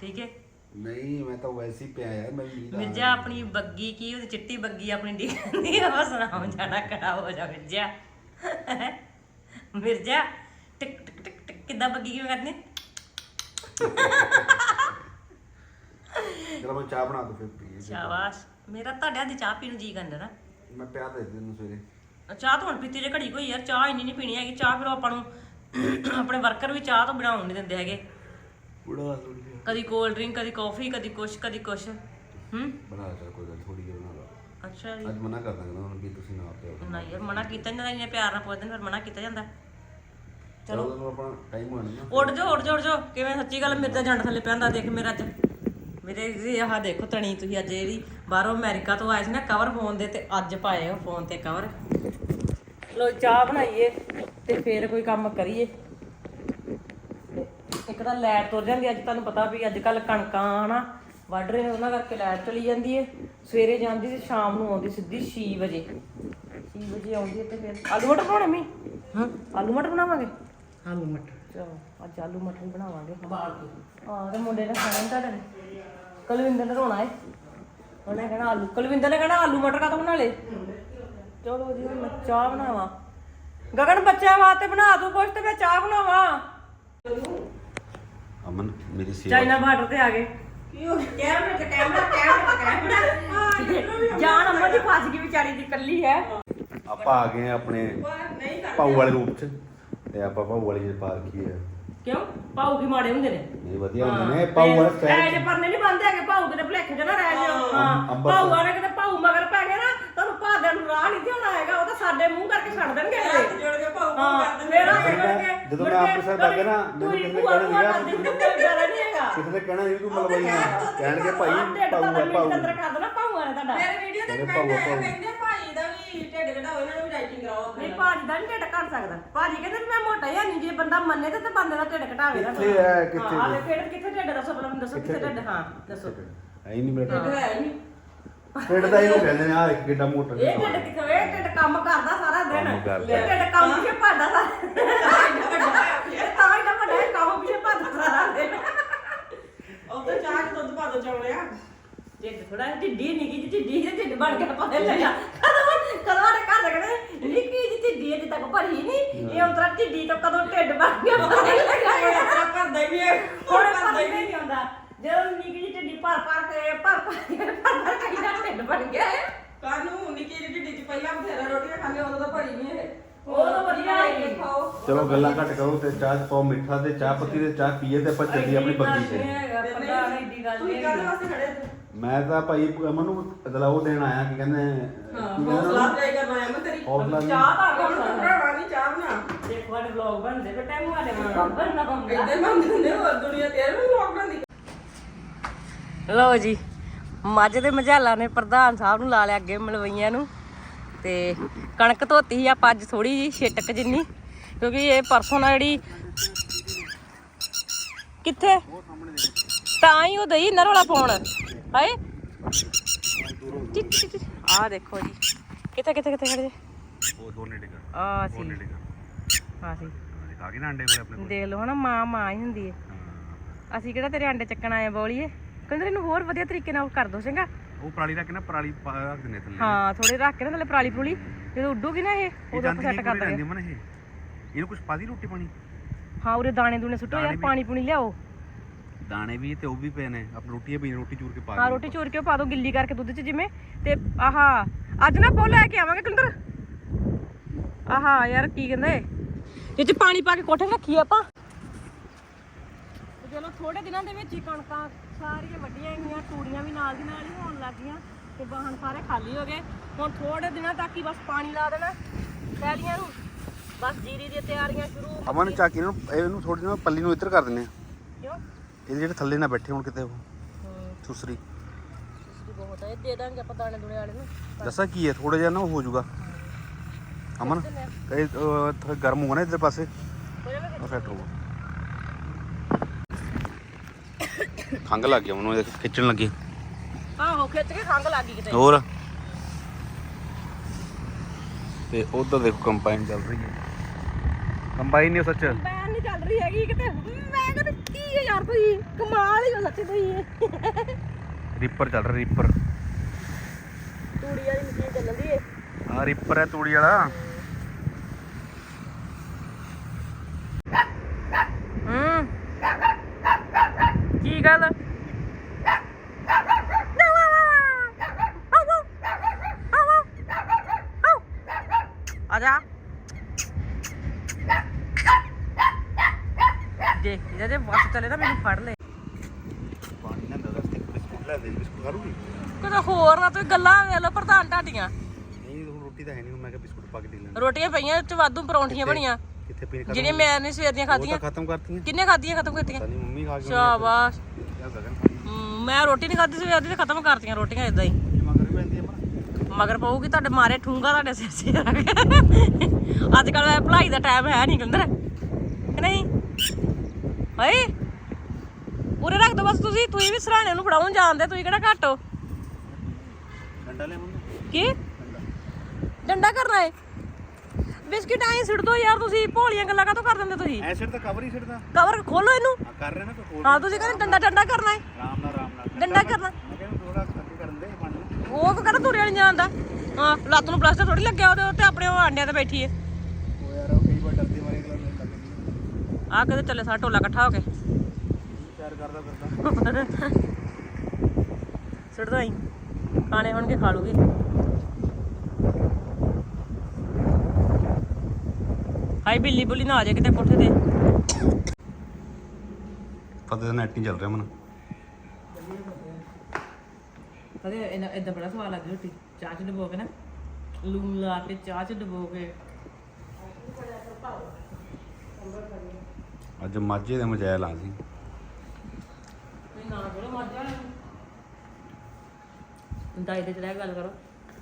ਠੀਕ ਹੈ? ਨਹੀਂ ਮੈਂ ਤਾਂ ਵੈਸੇ ਹੀ ਪਿਆ ਯਾਰ ਮੈਂ ਆ ਮਿਰਜ਼ਾ ਆਪਣੀ ਬੱਗੀ ਕੀ ਉਹਦੀ ਚਿੱਟੀ ਬੱਗੀ ਆਪਣੀ ਡਿੱਗਦੀ ਆ ਬਸ ਨਾਮ ਜਾਣਾ ਕੜਾ ਹੋ ਜਾ ਮਿਰਜ਼ਾ। ਮਿਰਜ਼ਾ ਟਿਕ ਟਿਕ ਟਿਕ ਟਿਕ ਕਿੱਦਾਂ ਬੱਗੀ ਕਿਵੇਂ ਕਰਨੀ? ਚਲੋ ਮੈਂ ਚਾਹ ਬਣਾ ਦੋ ਫਿਰ ਪੀਏ ਸ਼ਾਬਾਸ਼। ਮੇਰਾ ਤੁਹਾਡੇ ਦੀ ਚਾਹ ਪੀਣ ਨੂੰ ਜੀ ਕਰਦਾ ਨਾ। ਮੈਂ ਪਿਆ ਦੇ ਤੈਨੂੰ ਸਵੇਰੇ। ਚਾਹ ਤਾਂ ਹੁਣ ਪੀਤੀ ਜੇ ਘੜੀ ਕੋਈ ਯਾਰ ਚਾਹ ਇੰਨੀ ਨਹੀਂ ਪੀਣੀ ਹੈਗੀ ਚਾਹ ਫਿਰ ਆਪਾਂ ਨੂੰ ਆਪਣੇ ਵਰਕਰ ਵੀ ਚਾਹ ਤੋਂ ਬਣਾਉਣ ਨਹੀਂ ਦਿੰਦੇ ਹੈਗੇ। ਬੁੜਾ ਥੋੜੀ ਕਦੀ ਕੋਲਡ ਡਰਿੰਕ ਕਦੀ ਕਾਫੀ ਕਦੀ ਕੁਛ ਕਦੀ ਕੁਛ। ਹੂੰ? ਬਣਾ ਚਲ ਕੋਈ ਗੱਲ ਥੋੜੀ ਜਿਹੀ ਬਣਾ ਲਾ। ਅੱਛਾ ਜੀ। ਅੱਜ ਮਨਾ ਕਰ ਦਾਂਗਾ ਉਹਨਾਂ ਨੂੰ ਵੀ ਤੁਸੀਂ ਨਾ ਪਿਓ ਨਾ ਯਾਰ ਮਨਾ ਕੀਤਾ ਨਹੀਂ ਜਾਂਦਾ ਇੰਨੇ ਪਿਆਰ ਨਾਲ ਪੁੱਛਦੇ ਨੇ ਫਿਰ ਮਨਾ ਕੀਤਾ ਜਾਂਦਾ। ਚਲੋ। ਤੁਹਾਨੂੰ ਆਪਣਾ ਟਾਈਮ ਹੋਣਾ ਨਾ ਉੱਡ ਜਾ ਉੱਡ ਜਾ ਉੱਡ ਜਾ ਕਿਵੇਂ ਸੱਚੀ ਗੱਲ ਮਿਰਜ਼ਾ ਜੰਡ ਥੱਲੇ ਪਿਆਂਦਾ ਦੇਖ ਮੇਰਾ ਅੱਜ। ਮੇਰੇ ਜੀ ਆਹ ਦੇਖੋ ਤਣੀ ਤੁਸੀਂ ਅੱਜ ਇਹਦੀ। ਬਾਹਰੋਂ ਅਮਰੀਕਾ ਤੋਂ ਆਏ ਸੀ ਨਾ ਕਵਰ ਫੋਨ ਦੇ ਤੇ ਅੱਜ ਪਾਏ ਹੋ ਫੋਨ ਤੇ ਕਵਰ ਲੋ ਚਾਹ ਬਣਾਈਏ ਤੇ ਫੇਰ ਕੋਈ ਕੰਮ ਕਰੀਏ। ਤੇ ਇੱਕ ਤਾਂ ਲਾਈਟ ਤੁਰ ਜਾਂਦੀ ਅੱਜ ਤੁਹਾਨੂੰ ਪਤਾ ਵੀ ਅੱਜ ਕੱਲ ਕਣਕਾਂ ਹਨਾ ਵੱਢ ਰਹੇ ਨੇ ਉਹਨਾਂ ਕਰਕੇ ਲਾਈਟ ਚਲੀ ਜਾਂਦੀ ਏ। ਸਵੇਰੇ ਜਾਂਦੀ ਤੇ ਸ਼ਾਮ ਨੂੰ ਆਉਂਦੀ ਸਿੱਧੀ 6 ਵਜੇ। 6 ਵਜੇ ਆਉਂਦੀ ਤੇ ਫਿਰ ਆਲੂ ਮਟਰ ਬਣਾਉਣੇ ਮੀ? ਹਾਂ। ਆਲੂ ਮਟਰ ਬਣਾਵਾਂਗੇ? ਆਲੂ ਮਟਰ। ਚਲੋ ਅੱਜ ਆਲੂ ਮਟਰ ਹੀ ਬਣਾਵਾਂਗੇ। ਬਾਲ ਕੇ। ਹਾਂ ਤੇ ਮੁੰਡੇ ਨੇ ਖਾਣੇ ਤੁਹਾਡੇ ਨੇ? ਕੁਲਵਿੰਦਰ ਨੇ ਰੋਣਾ ਏ। ਉਹਨੇ ਕਹਿਣਾ ਆਲੂ ਕੁਲਵਿੰਦਰ ਨੇ ਕਹਿਣਾ ਆਲੂ ਮਟਰ ਕਾ ਬਣਾ ਲੇ ਚਲੋ ਜੀ ਹੁਣ ਮੈਂ ਚਾਹ ਬਣਾਵਾਂ। ਗਗਨ ਬੱਚਿਆਂ ਵਾਸਤੇ ਬਣਾ ਦੂ ਕੁਛ ਤੇ ਮੈਂ ਚਾਹ ਬਣਾਵਾਂ। ਅਮਨ ਮੇਰੀ ਸੇਵਾ ਚਾਈਨਾ ਬਾਰਡਰ ਤੇ ਆ ਗਏ। ਕੈਮਰਾ ਤੇ ਕੈਮਰਾ ਕੈਮਰਾ ਕੈਮਰਾ ਜਾਨ ਅੰਮਾ ਦੀ ਫਸ ਗਈ ਵਿਚਾਰੀ ਦੀ ਕੱਲੀ ਹੈ। ਆਪਾਂ ਆ ਗਏ ਆ ਆਪਣੇ ਪਾਉ ਵਾਲੇ ਰੂਪ ਚ। ਤੇ ਆਪਾਂ ਪਾਉ ਵਾਲੀ ਚ ਪਾ ਰੱਖੀ ਹੈ ਕਿਉਂ? ਭਾਊ ਕੀ ਮਾੜੇ ਹੁੰਦੇ ਨੇ। ਨਹੀਂ ਵਧੀਆ ਹੁੰਦੇ ਨੇ ਪਾਉ ਵਾਲੇ ਐ ਸਟਾਈਲ ਜੇ ਪਰਨੇ ਨਹੀਂ ਬੰਦੇ ਹੈਗੇ ਭਾਊ ਕਿਤੇ ਭਲੇਖ ਚ ਨਾ ਰਹਿ ਜਾਓ। ਹਾਂ। ਅੰਬਰ ਭਾਊ ਵਾਲੇ ਕਿਤੇ ਭਾਊ ਮਗਰ ਪੈ ਗਏ ਨਾ ਤੁਹਾਨੂੰ ਭਾਦਿਆਂ ਨੂੰ ਰਾਹ ਨਹੀਂ ਦਿਉਣਾ ਹੈਗਾ ਉਹ ਤਾਂ ਸਾਡੇ ਮੂੰਹ ਕਰਕੇ ਛੱਡ ਦੇਣਗੇ ਅਗਲੇ ਜੋੜ ਕੇ ਭਾਉ ਹਾਂ ਮੇਰਾ ਕਰਕੇ ਜਦੋਂ ਮੈਂ ਅੰਮ੍ਰਿਤਸਰ ਲੱਗ ਗਿਆ ਨਾ, ਮੈਨੂੰ ਕਿਸੇ ਨੇ ਕਹਿਣਾ ਸੀਗਾ, ਨਹੀਂ ਹੈਗਾ। ਕਿਸੇ ਨੇ ਕਹਿਣਾ ਸੀ ਤੂੰ ਮਲਵਾਈਆਂ ਕਹਿਣਗੇ ਭਾਈ ਢਿੱਡ ਪਾਉ ਮੀਟ ਪਾਉ ਅੰਦਰ ਕਰ ਦੇਣਾ ਭਾਊਆਂ ਨੇ ਤੁਹਾਡਾ। ਮੇਰੇ ਵੀਡੀਓ ਤੇ ਕਹਿੰਦੇ ਕਹਿੰਦੇ ਭਾਊ, ਭਾਊ। ਕਹਿੰਦੇ ਭਾਈ ਦਾ ਵੀ ਢਿੱਡ ਘਟਾਓ ਇਹਨਾਂ ਨੂੰ ਵੀ ਡਾਈਟਿੰਗ ਕਰਾਓ ਨਹੀਂ ਭਾਜੀ ਦਾ ਨੀ ਢਿੱਡ ਘਟ ਸਕਦਾ। ਭਾਜੀ ਕਹਿੰਦੇ ਵੀ ਮੈਂ ਮੋਟਾ ਹੀ ਨਹੀਂ ਜੇ ਬੰਦਾ ਮੰਨੇ ਤੇ ਤੇ ਬੰਦੇ ਦਾ ਢਿੱਡ ਘਟਾਵੇ ਨਾ ਕਿੱਥੇ ਹੈ, ਕਿੱਥੇ ਹਾਂ ਢਿੱਡ ਕਿੱਥੇ ਢਿੱਡ ਦੱਸੋ ਪਹਿਲਾਂ ਮੈਨੂੰ ਦੱਸੋ ਕਿੱਥੇ ਢਿੱਡ? ਹਾਂ ਦੱਸੋ। ਐ ਨਹੀਂ ਮੇਰਾ ਢਿੱਡ ਹੈ ਨਹੀਂ। ਪੇਟ ਦਾ ਇਹਨੂੰ ਕਹਿੰਦੇ ਨੇ ਆ ਇੱਕ ਕਿੱਡਾ ਮੋਟਾ ਇਹ ਢਿੱਡ ਕਿੱਥੇ ਇਹ ਢਿੱਡ ਕੰਮ ਕਰਦਾ ਸਾਰਾ ਦਿਨ। ਕੰਮ ਕਰਦਾ। ਇਹ ਢਿੱਡ ਕੰਮ ਪਿੱਛੇ ਭੱਜਦਾ ਸਾਰਾ ਇਹ ਤਾਂ ਹੀ। ਤਾਂ ਵੱਡਾ ਇਹ ਕੰਮ ਪਿੱਛੇ ਭੱਜਦਾ ਸਾਰਾ ਦਿਨ। ਉਹ ਤਾਂ ਚਾਹ ਚ ਦੁੱਧ ਪਾ ਦੋ ਚੌਲਿਆ ਢਿੱਡ ਥੋੜਾ ਢਿੱਡੀ ਨਿੱਕੀ ਜਿਹੀ ਢਿੱਡੀ ਤੇ ਢਿੱਡ ਬਣ ਕੇ ਪਤਾ ਨਹੀਂ ਲੱਗਾ ਕਦੋਂ ਕਦੋਂ ਦੇ ਘਰ ਲੱਗਣੇ ਨਿੱਕੀ ਜਿਹੀ ਢਿੱਡੀ ਅਜੇ ਤੱਕ ਭਰੀ ਨਹੀਂ ਇਹ ਉਤਰਾ ਢਿੱਡੀ ਤੋਂ ਕਦੋਂ ਢਿੱਡ ਬਣ ਗਿਆ ਪਤਾ ਨਹੀਂ ਲੱਗਾ ਇਸ ਤਰ੍ਹਾਂ ਭਰਦਾ ਹੀ ਨਹੀਂ ਹੈ। ਹੁਣ ਪਤਾ ਹੀ ਨਹੀਂ ਹੁੰਦਾ। ਜਦੋਂ ਨਿੱਕੀ ਜਿਹੀ ਢਿੱਡੀ ਭਰ ਭਰ ਕੇ ਭਰ ਭਰ ਕੇ ਭਰ ਭਰ ਕੇ ਇਹਦਾ ਢਿੱਡ ਬਣ ਗਿਆ। ਹੈ ਕਾਨੂੰ ਨਿੱਕੀ ਜਿਹੀ ਢਿੱਡੀ ਚ ਪਹਿਲਾਂ ਬਥੇਰਾ ਰੋਟੀਆਂ ਖਾਂਦੇ ਉਦੋਂ ਤਾਂ ਭਰੀ ਨਹੀਂ ਇਹ। ਉਹ ਤਾਂ ਵਧੀਆ ਹੈ ਖਾਓ। ਚਲੋ ਗੱਲਾਂ ਘੱਟ ਕਰੋ ਤੇ ਚਾਹ 'ਚ ਪਾਓ ਮਿੱਠਾ ਤੇ ਚਾਹ ਪੱਤੀ ਤੇ ਚਾਹ ਪੀਏ ਤੇ ਆਪਾਂ ਚੱਲੀਏ ਆਪਣੀ ਬੱਗੀ ਤੇ। ਪਤਾ ਨਹੀਂ ਏਡੀ ਗੱਲ ਤੁਸੀਂ ਨਹੀਂ ਕਾਹਦੇ ਵਾਸਤੇ ਖੜੇ ਹੋ? ਮੈਂ ਤਾਂ ਭਾਈ ਅਮਨ ਨੂੰ ਦਲਾਓ ਦੇਣ ਆਇਆ ਕਿ ਕਹਿੰਦੇ ਹਾਂ ਕੀ ਹੌਸਲਾ ਕਹਿੰਦੇ ਅਫਜ਼ਾਈ ਕਰਨਾ ਹੈ ਮੈਂ ਤੇਰੀ ਹੌਸਲਾ ਨਹੀਂ। ਚਾਹ ਤਾਂ ਹੁਣ ਕਰ ਤੂੰ ਭਰਾਵਾ ਨਹੀਂ ਚਾਹ ਬਣਾ। ਦੇਖੋ ਸਾਡੇ ਵਲੌਗ ਬਣਦੇ ਤੇ ਟਾਈਮ ਵਾਲੇ ਵਲੌਗ ਬਣਨਾ ਹੁੰਦਾ। ਇੱਦਾਂ ਮੰਗਦੇ ਹੁੰਦੇ ਹੋਰ ਦੁਨੀਆ ਤੇ ਵੀ ਲੋਕਡਾਊਨ ਦੀ ਲਓ ਜੀ ਮੱਝ ਦੇ ਮਝਾਲਾ ਨੇ ਪ੍ਰਧਾਨ ਸਾਹਿਬ ਨੂੰ ਲਾ ਲਿਆ ਅੱਗੇ ਮਲਵਈਆਂ ਨੂੰ। ਤੇ ਕਣਕ ਧੋਤੀ ਸੀ ਆਪਾਂ ਅੱਜ ਥੋੜੀ ਜੀ ਛਿਟਕ ਜਿੰਨੀ ਕਿਉਂਕਿ ਇਹ ਪਰਸੋਂ ਨਾ ਜਿਹੜੀ ਕਿੱਥੇ? ਤਾਂ ਹੀ ਉਹ ਦਈ ਨਰ ਵਾਲਾ ਫੋਨ ਹਾਏ ਆ ਦੇਖੋ ਜੀ। ਕਿੱਥੇ ਕਿੱਥੇ ਕਿੱਥੇ ਖੜੇ ਹੋਰ ਨੇੜੇ ਕਰ। ਆ ਸੀ। ਨੇੜੇ ਕਰ। ਆ ਸੀ। ਆ ਗਏ ਨਾ ਅੰਡੇ ਆਪਣੇ ਮਾਂ ਮਾਂ ਹੀ ਹੁੰਦੀ ਹਾਂ। ਅਸੀਂ ਕਿਹੜਾ ਤੇਰੇ ਅੰਡੇ ਚੱਕਣ ਆਏ ਬੋਲੀਏ? ਕਹਿੰਦੇ ਇਹਨੂੰ ਹੋਰ ਵਧੀਆ ਤਰੀਕੇ ਨਾਲ ਕਰ ਦੋ ਚੰਗਾ। ਉਹ ਪਰਾਲੀ ਰੱਖ ਕੇ ਨਾ ਪਰਾਲੀ ਪਾ ਰੱਖ ਦਿੰਦੇ ਥੱਲੇ। ਹਾਂ ਥੋੜੇ ਰੱਖ ਕੇ ਨਾ ਥੱਲੇ ਪਰਾਲੀ ਪਰੂਲੀ। ਜਦੋਂ ਉੱਡੂਗੀ ਨਾ ਇਹ ਉਦੋਂ ਸੈੱਟ ਕਰ ਦਾਂਗੇ। ਇਹਨੂੰ ਕੁਝ ਪਾਦੀ ਰੋਟੀ ਪਾਣੀ? ਹਾਂ ਉਰੇ ਦਾਣੇ ਦੂਣੇ ਸੁੱਟੋ ਯਾਰ ਪਾਣੀ ਪੂਣੀ ਲਿਆਓ। ਦਾਣੇ ਵੀ ਤੇ ਉਹ ਵੀ ਪਏ ਨੇ। ਆਪਣੀ ਰੋਟੀ ਵੀ ਰੋਟੀ ਚੂਰ ਕੇ ਪਾ ਹਾਂ ਰੋਟੀ ਚੋਰ ਕੇ ਪਾ ਦੋ ਗਿੱਲੀ ਕਰਕੇ ਦੁੱਧ 'ਚ ਜਿਵੇਂ। ਤੇ ਆਹਾ ਅੱਜ ਨਾ ਪੋ ਲੈ ਕੇ ਆਵਾਂਗੇ ਕਿੰਦਰ ਆਹਾ ਯਾਰ ਕੀ ਕਹਿੰਦੇ? ਇਹ 'ਚ ਪਾਣੀ ਪਾ ਕੇ ਕੋਠੇ 'ਤੇ ਰੱਖੀ ਆਪਾਂ। ਤੇ ਚਲੋ ਥੋੜੇ ਦਿਨਾਂ ਦੇ ਵਿੱਚ ਹੀ ਕਣਕਾਂ ਸਾਰੀਆਂ ਵੱਡੀਆਂ ਗਈਆਂ ਤੂੜੀਆਂ ਵੀ ਨਾਲ ਦੀ ਨਾਲ ਹੀ ਹੋਣ ਲੱਗ ਗਈਆਂ ਤੇ ਬਾਹਣ ਸਾਰੇ ਖਾਲੀ ਹੋ ਗਏ। ਹੁਣ ਥੋੜੇ ਦਿਨਾਂ ਤੱਕ ਹੀ ਬਸ ਪਾਣੀ ਲਾ ਦੇਣਾ ਪੈਲੀਆਂ ਨੂੰ। ਬਸ ਜੀਰੀ ਦੀਆਂ ਤਿਆਰੀਆਂ ਸ਼ੁਰੂ ਅਮਨ ਚਾਕੀ ਨੂੰ ਇਹਨੂੰ ਥੋੜੀ ਨਾ ਪੱਲੀ ਨੂੰ ਇੱਧਰ ਕਰ ਦਿੰਦੇ ਆ ਇਹਦੇ ਜਿਹੜੇ ਥੱਲੇ ਨਾ ਬੈਠੇ ਹੁਣ ਕਿਤੇ ਉਹ। ਹੂੰ। ਸੁਸਰੀ। ਤੁਸੀਂ ਬਹੁਤ ਹੈ ਦੇ ਦਾਂਗੇ ਆਪਾਂ ਦਾਣੇ ਦੁਣੇ ਵਾਲੇ ਨੂੰ। ਦੱਸਾਂ ਕੀ ਹੈ ਥੋੜਾ ਜਿਹਾ ਨਾ ਉਹ ਹੋ ਜਾਊਗਾ। ਅਮਨ? ਇਹ ਗਰਮ ਨਾ ਇੱਧਰ ਪਾਸੇ। ਸੈੱਟ ਹੋਊਗਾ। ਖੰਗ ਲੱਗ ਗਿਆ ਉਹਨੂੰ ਇਹ ਖਿੱਚਣ ਲੱਗੇ। ਆਹੋ ਖਿੱਚ ਕੇ ਖੰਗ ਲੱਗ ਗਈ ਕਿਤੇ। ਹੋਰ? ਤੇ ਉਧਰ ਦੇਖੋ ਕੰਬਾਈਨ ਚੱਲ ਰਹੀ ਹੈ। ਕੰਬਾਈਨ ਨਹੀਂ ਸੱਚ। ਮੈਂ ਨਹੀਂ ਚੱਲ ਰਹੀ ਹੈਗੀ ਕਿਤੇ। ਮੈਂ ਕਹਿੰਦਾ ਕੀ ਹੈ ਯਾਰ ਤੁਸੀਂ? ਕਮਾਲ ਹੀ ਹੋ ਸੱਚੀ ਤੁਸੀਂ। ਰੀਪਰ ਚੱਲ ਰਿਹਾ ਰੀਪਰ ਤੂੜੀ ਵਾਲੀ ਮਸ਼ੀਨ ਚੱਲਦੀ ਏ। ਆ ਰੀਪਰ ਹੈ ਤੂੜੀ ਵਾਲਾ। ਹੂੰ। ਕੀ ਗੱਲ? ਆ ਜਾ ਦੇਖ ਜੇ ਬੱਸ ਚੱਲੇ ਨਾ ਮੈਨੂੰ ਫੜ ਲੈ। ਪਾਣੀ ਨਾ ਦਰਸ ਤੇ ਬਿਸਕੁਟ ਲੈ ਦੇ ਬਿਸਕੁਟ ਖਾਰੂਗੀ ਕਿਤੇ ਹੋਰ ਨਾ ਗੱਲਾਂ ਵੇਖ ਲਓ ਪ੍ਰਧਾਨ ਢਾਡੀਆਂ। ਨਹੀਂ ਹੁਣ ਰੋਟੀ ਤਾਂ ਹੈ ਨਹੀਂ ਮੈਂ ਕਿਹਾ ਬਿਸਕੁਟ ਪਾ ਕੇ ਦੇ ਲੈਣਾ ਰੋਟੀਆਂ ਪਈਆਂ ਉੱਤੇ ਵਾਧੂ ਪਰੌਂਠੀਆਂ ਬਣੀਆਂ। ਕਿੱਥੇ ਪੀਣ ਖਤਮ ਜਿਹੜੀਆਂ ਮੈਂ ਸਵੇਰ ਦੀਆਂ ਉਹ ਤਾਂ ਖਾਧੀਆਂ। ਖਤਮ ਕਰਤੀਆਂ। ਕਿੰਨੇ ਖਾਧੀਆਂ ਖਤਮ ਕੀਤੀਆਂ? ਪਤਾ ਨਹੀਂ ਮੰਮੀ ਖਾ ਕੇ ਸ਼ਾਬਾਸ਼। ਕਿਆ ਗਗਨ ਹਮ, ਮੈਂ ਰੋਟੀ ਨਹੀਂ ਖਾਧੀ ਸਵੇਰ ਦੀ ਖਤਮ ਕਰਤੀਆਂ ਰੋਟੀਆਂ ਇਦਾਂ ਹੀ। ਮਗਰ ਪਊਗੀ ਤੁਹਾਡੇ ਮਾਰੇ ਠੂੰਗਾ ਤੁਹਾਡੇ ਸਿਰ ਅੱਜ ਕੱਲ ਭਲਾਈ ਦਾ ਟਾਈਮ ਹੈ ਨਹੀਂ ਕੰਦਰ ਹਾਏ ਉਰੇ ਰੱਖ ਦੋ ਬਸ ਤੁਸੀਂ ਤੁਸੀਂ ਵੀ ਸਰਾਣੇ ਨੂੰ ਫੜਾਉਣ ਜਾਣਦੇ ਤੁਸੀਂ ਕਿਹੜਾ ਘੱਟ ਡੰਡਾ ਲੈ ਮੰਮੀ। ਕੀ? ਡੰਡਾ। ਕਰਨਾ ਏ? ਬਿਸਕਿਟ ਐਂ ਸਿੱਟ ਦੋ ਯਾਰ ਤੁਸੀਂ ਭੋਲੀਆਂ ਗੱਲਾਂ ਕਾਹਤੋਂ ਕਰ ਦਿੰਦੇ ਤੁਸੀਂ? ਐਸਿਡ ਤਾਂ ਕਵਰ ਹੀ ਸਿੱਟਦਾ ਕਵਰ ਖੋਲੋ ਇਹਨੂੰ। ਆ ਕਰ ਰਹੇ ਨਾ ਕੋਈ ਹੋਰ ਹਾਂ ਤੁਸੀਂ ਕਹਿੰਦੇ ਡੰਡਾ ਡੰਡਾ ਕਰਨਾ ਏ। ਆਰਾਮ ਨਾਲ ਆਰਾਮ ਨਾਲ। ਡੰਡਾ ਕਰਨਾ। ਮੈਂ ਕਹਿੰਦਾ ਥੋੜਾ ਖੱਟੀ ਕਰਨ ਦੇ ਪਾਣੀ ਨੂੰ। ਉਹ ਕਿਹੜਾ ਤੁਰੇ ਵਾਲੀ ਜਾਂਦਾ ਹਾਂ ਲੱਤ ਨੂੰ ਪਲਾਸਟਰ ਥੋੜੀ ਲੱਗਿਆ ਉਹਦੇ ਉੱਤੇ ਆਪਣੇ ਉਹ ਆਂਡਿਆਂ ਤੇ ਬੈਠੀ ਏ ਉਹ ਯਾਰ ਉਹ ਕਈ ਵਾਰ ਡਰਦੇ ਮਾਰੇ ਅਗਲਾ ਨਹੀਂ ਲੱਗਦੀ ਆ ਕਿਤੇ ਚੱਲੇ ਸਾਰਾ ਟੋਲਾ ਇਕੱਠਾ ਹੋ ਕੇ। ਪਿਆਰ ਕਰਦਾ ਫਿਰਦਾ। ਸਿੱਟ ਦੋ ਆਈ ਖਾਣੇ ਹੋਣਗੇ ਖਾ ਲੂਗੀ। ਹਾਈ ਬਿੱਲੀ ਬੁੱਲੀ ਨਾ ਆ ਜਾਏ ਕਿਤੇ ਕੋਠੇ ਤੇ। ਫਤਿਹ ਦਾ ਨੈਟ ਨਹੀਂ ਚੱਲ ਰਿਹਾ ਮਨ। ਕਦੇ ਇਹਨਾਂ ਇਦਾਂ ਬੜਾ ਸਵਾਦ ਲੱਗਦਾ ਰੋਟੀ। ਚਾਹ ਚ ਡਬੋ ਕੇ ਨਾ। ਲੂਣ ਲਾ ਕੇ ਚਾਹ ਚ ਡਬੋ ਕੇ। ਅੱਜ ਮਾਝੇ ਦੇ ਮਜਾਇਲ ਆ ਸੀ ਨਹੀਂ ਨਾ ਜਿਹੜਾ ਮਰਜ਼ਾ ਦਾਈ ਦੇ ਚੜਾ ਗੱਲ ਕਰੋ।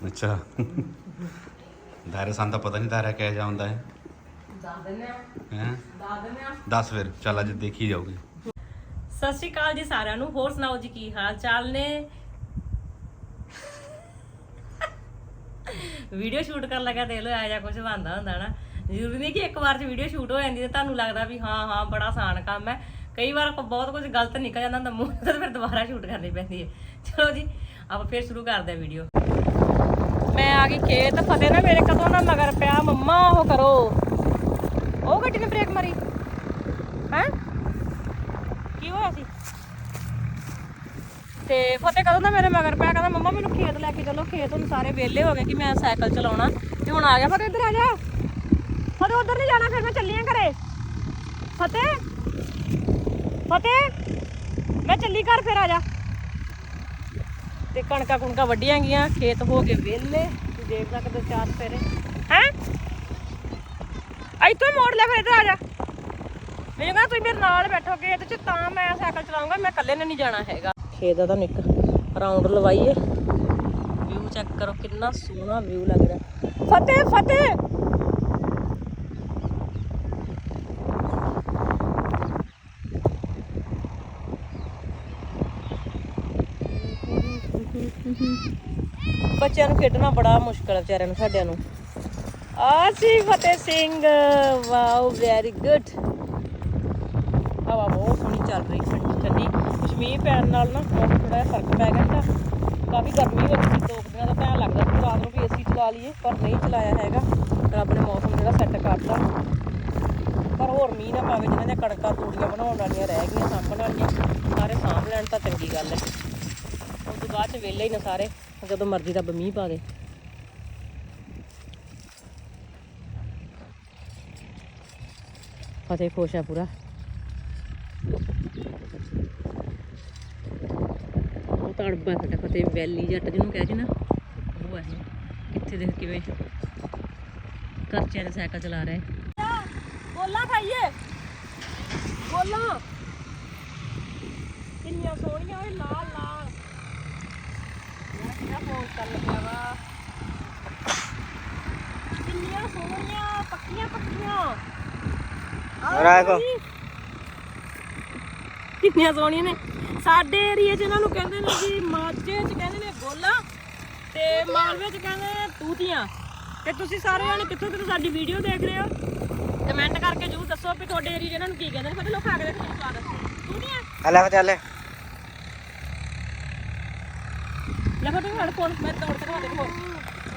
ਅੱਛਾ। ਦਾਇਰਾ ਸਾਨੂੰ ਤਾਂ ਪਤਾ ਨਹੀਂ ਦਾਇਰਾ ਕਿਹੋ ਜਿਹਾ ਹੁੰਦਾ ਹੈ। ਦੱਸ ਦਿੰਦੇ ਆ। ਹੈ? ਦੱਸ ਦਿੰਦੇ ਆ। ਦੱਸ ਫਿਰ ਚੱਲ ਅੱਜ ਦੇਖੀ ਜਾਊਗੀ। ਸਤਿ ਸ਼੍ਰੀ ਅਕਾਲ ਜੀ ਸਾਰਿਆਂ ਨੂੰ ਹੋਰ ਸੁਣਾਓ ਜੀ ਕੀ ਹਾਲ ਚਾਲ ਨੇ? ਵੀਡੀਓ ਸ਼ੂਟ ਕਰਨ ਲੱਗਾ ਦੇਖ ਲਓ ਆ ਜਾ ਕੁਝ ਬੰਦਾ ਹੁੰਦਾ ਨਾ। ਜ਼ਰੂਰੀ ਨਹੀਂ ਕਿ ਇੱਕ ਵਾਰ 'ਚ ਵੀਡੀਓ ਸ਼ੂਟ ਹੋ ਜਾਂਦੀ ਤੇ ਤੁਹਾਨੂੰ ਲੱਗਦਾ ਵੀ ਹਾਂ ਹਾਂ, ਬੜਾ ਆਸਾਨ ਕੰਮ ਹੈ। ਕਈ ਵਾਰ ਆਪਾਂ ਬਹੁਤ ਕੁਝ ਗਲਤ ਨਿਕਲ ਜਾਂਦਾ ਹੁੰਦਾ, ਮੂੰਹ ਤੇ ਫਿਰ ਦੁਬਾਰਾ ਸ਼ੂਟ ਕਰਨੀ ਪੈਂਦੀ ਹੈ। ਚਲੋ ਜੀ, ਆਪਾਂ ਫਿਰ ਸ਼ੁਰੂ ਕਰਦੇ ਹਾਂ ਵੀਡੀਓ ਮੈਂ ਆ ਗਈ ਖੇਤ, ਫਤਿਹ ਨਾ ਮੇਰੇ ਕਦੋਂ ਨਾ ਮਗਰ ਪਿਆ, ਮੰਮਾ, ਉਹ ਕਰੋ। ਉਹ ਗੱਡੀ ਨੇ ਬ੍ਰੇਕ ਮਾਰੀ। ਹੈ? ਕੀ ਹੋਇਆ ਸੀ? ਤੇ ਫਤਿਹ ਕਦੋਂ ਦਾ ਮੇਰੇ ਮਗਰ ਪਿਆ, ਕਹਿੰਦਾ ਮੰਮਾ ਮੈਨੂੰ ਖੇਤ ਲੈ ਕੇ ਚਲੋ, ਖੇਤ ਹੁਣ ਸਾਰੇ ਵਿਹਲੇ ਹੋ ਗਏ ਕਿ ਮੈਂ ਸਾਈਕਲ ਚਲਾਉਣਾ। ਤੇ ਹੁਣ ਆ ਗਿਆ ਫਤਿਹ ਇੱਧਰ ਆ ਜਾ। ਫਤਿਹ ਉਧਰ ਨਹੀਂ ਜਾਣਾ ਫਿਰ ਮੈਂ ਚੱਲੀ ਆਂ ਘਰੇ। ਫਤਿਹ? ਫਤਿਹ? ਮੈਂ ਚੱਲੀ ਘਰ ਫਿਰ ਆ ਜਾ। ਤੇ ਕਣਕਾਂ ਕੁਣਕਾਂ ਵੱਢੀਆਂ ਗਈਆਂ ਖੇਤ ਹੋ ਗਏ ਵਿਹਲੇ ਤੂੰ ਦੇਖ ਸਕਦੇ ਚਾਰ ਫੇਰੇ। ਹੈ? ਇੱਥੋਂ ਮੋੜ ਲੈ ਫਿਰ ਇੱਧਰ ਆ ਜਾ। ਮੈਨੂੰ ਕਹਿੰਦਾ ਤੁਸੀਂ ਮੇਰੇ ਨਾਲ ਬੈਠੋਗੇ ਤੇ ਤਾਂ ਮੈਂ ਸਾਈਕਲ ਚਲਾਉਂਗਾ ਮੈਂ ਇਕੱਲੇ ਨੇ ਨਹੀਂ ਜਾਣਾ ਹੈਗਾ। ਖੇਤ ਦਾ ਤੁਹਾਨੂੰ ਇੱਕ ਰਾਉਂਡ ਲਵਾਈਏ। ਵਿਊ ਚੈੱਕ ਕਰੋ ਕਿੰਨਾ ਸੋਹਣਾ ਵਿਊ ਲੱਗ ਰਿਹਾ। ਫਤਿਹ ਫਤਿਹ! ਬੱਚਿਆਂ ਨੂੰ ਖੇਡਣਾ ਬੜਾ ਮੁਸ਼ਕਲ ਹੈ ਵਿਚਾਰਿਆਂ ਨੂੰ, ਸਾਡਿਆਂ ਨੂੰ। ਆ Fateh Singh, wow very good ਹਵਾ ਬਹੁਤ ਸੋਹਣੀ ਚੱਲ ਰਹੀ ਠੰਡੀ ਠੰਡੀ। ਕੁਛ ਮੀਂਹ ਪੈਣ ਨਾਲ ਨਾ ਮੌਸਮ ਥੋੜਾ ਜਿਹਾ ਫ਼ਰਕ ਪੈ ਗਿਆ ਤਾਂ ਕਾਫੀ ਗਰਮੀ ਹੋ ਗਈ ਦੋ ਦਿਨਾਂ ਦਾ ਭੈਣ ਲੱਗਦਾ ਸੀ ਰਾਤ ਨੂੰ ਵੀ ਏਸੀ ਚਲਾ ਲਈਏ, ਪਰ ਨਹੀਂ ਚਲਾਇਆ ਹੈਗਾ। ਰੱਬ ਨੇ ਮੌਸਮ ਜਿਹੜਾ ਸੈੱਟ ਕਰਤਾ। ਪਰ ਹੋਰ ਮੀਂਹ ਨਾ ਪਾਵੇ ਜਿਹਨਾਂ ਦੀਆਂ ਕਣਕਾਂ, ਤੂੜੀਆਂ ਬਣਾਉਣ ਵਾਲੀਆਂ ਰਹਿ ਗਈਆਂ, ਸਾਂਭਣ ਵਾਲੀਆਂ, ਸਾਰੇ ਸਾਂਭ ਲੈਣ ਤਾਂ ਚੰਗੀ ਗੱਲ ਹੈ। ਉਸ ਤੋਂ ਬਾਅਦ ਚ ਵਿਹਲੇ ਹੀ ਨਾ ਸਾਰੇ। ਜਦੋਂ ਮਰਜ਼ੀ ਰੱਬ ਮੀਂਹ ਪਾ ਦੇ। ਫਤਿਹ ਖੁਸ਼ ਆ ਪੂਰਾ। ਉਹ ਤਾਂ ਸਾਡਾ ਫਤਿਹ ਵੈਲੀ ਜੱਟ ਜਿਹਨੂੰ ਕਹਿ ਜੀ ਨਾ, ਉਹ ਹੈ ਇਹ। ਕਿੱਥੇ ਦੇਖ ਕਿਵੇਂ ਕਰਚਿਆਂ ਦੇ ਸਾਈਕਲ ਚਲਾ ਰਿਹਾ ਬੋਲਾਂ ਖਾਈਏ ਬੋਲਾਂ। ਕਿੰਨੀਆਂ ਸੋਹਣੀਆਂ ਓਏ ਲਾਲ ਲੱਗਿਆ ਵਾ? ਕਿੰਨੀਆਂ ਸੋਹਣੀਆਂ ਪੱਕੀਆਂ ਪੱਕੀਆਂ। ਰਾਗੋ ਕਿੰਨੀਆਂ ਸੋਹਣੀਆਂ ਨੇ। ਸਾਡੇ ਏਰੀਆ 'ਚ ਇਹਨਾਂ ਨੂੰ ਕਹਿੰਦੇ ਨੇ ਜੀ ਮਾਝੇ 'ਚ ਕਹਿੰਦੇ ਨੇ ਗੋਲਾ ਤੇ ਮਾਲਵੇ 'ਚ ਕਹਿੰਦੇ ਨੇ ਤੂਤੀਆਂ। ਤੇ ਤੁਸੀਂ ਸਾਰੇ ਜਾਣੇ ਕਿੱਥੋਂ ਕਿੱਥੋਂ ਸਾਡੀ ਵੀਡੀਓ ਦੇਖ ਰਹੇ ਹੋ? ਕਮੈਂਟ ਕਰਕੇ ਜਰੂਰ ਦੱਸੋ ਵੀ ਤੁਹਾਡੇ ਏਰੀਆ 'ਚ ਇਹਨਾਂ ਨੂੰ ਕੀ ਕਹਿੰਦੇ ਨੇ। ਫਿਰ ਲੋਕ ਖਾ ਕੇ ਦੇਖੋ ਸਵਾਦ ਤੂਤੀਆਂ? ਹਲਾ ਚੱਲ। ਲੈ ਫਟੋ ਮੈਂ ਤੋੜ ਕੇ ਦਿਖਾ ਦੇ ਫੋਨ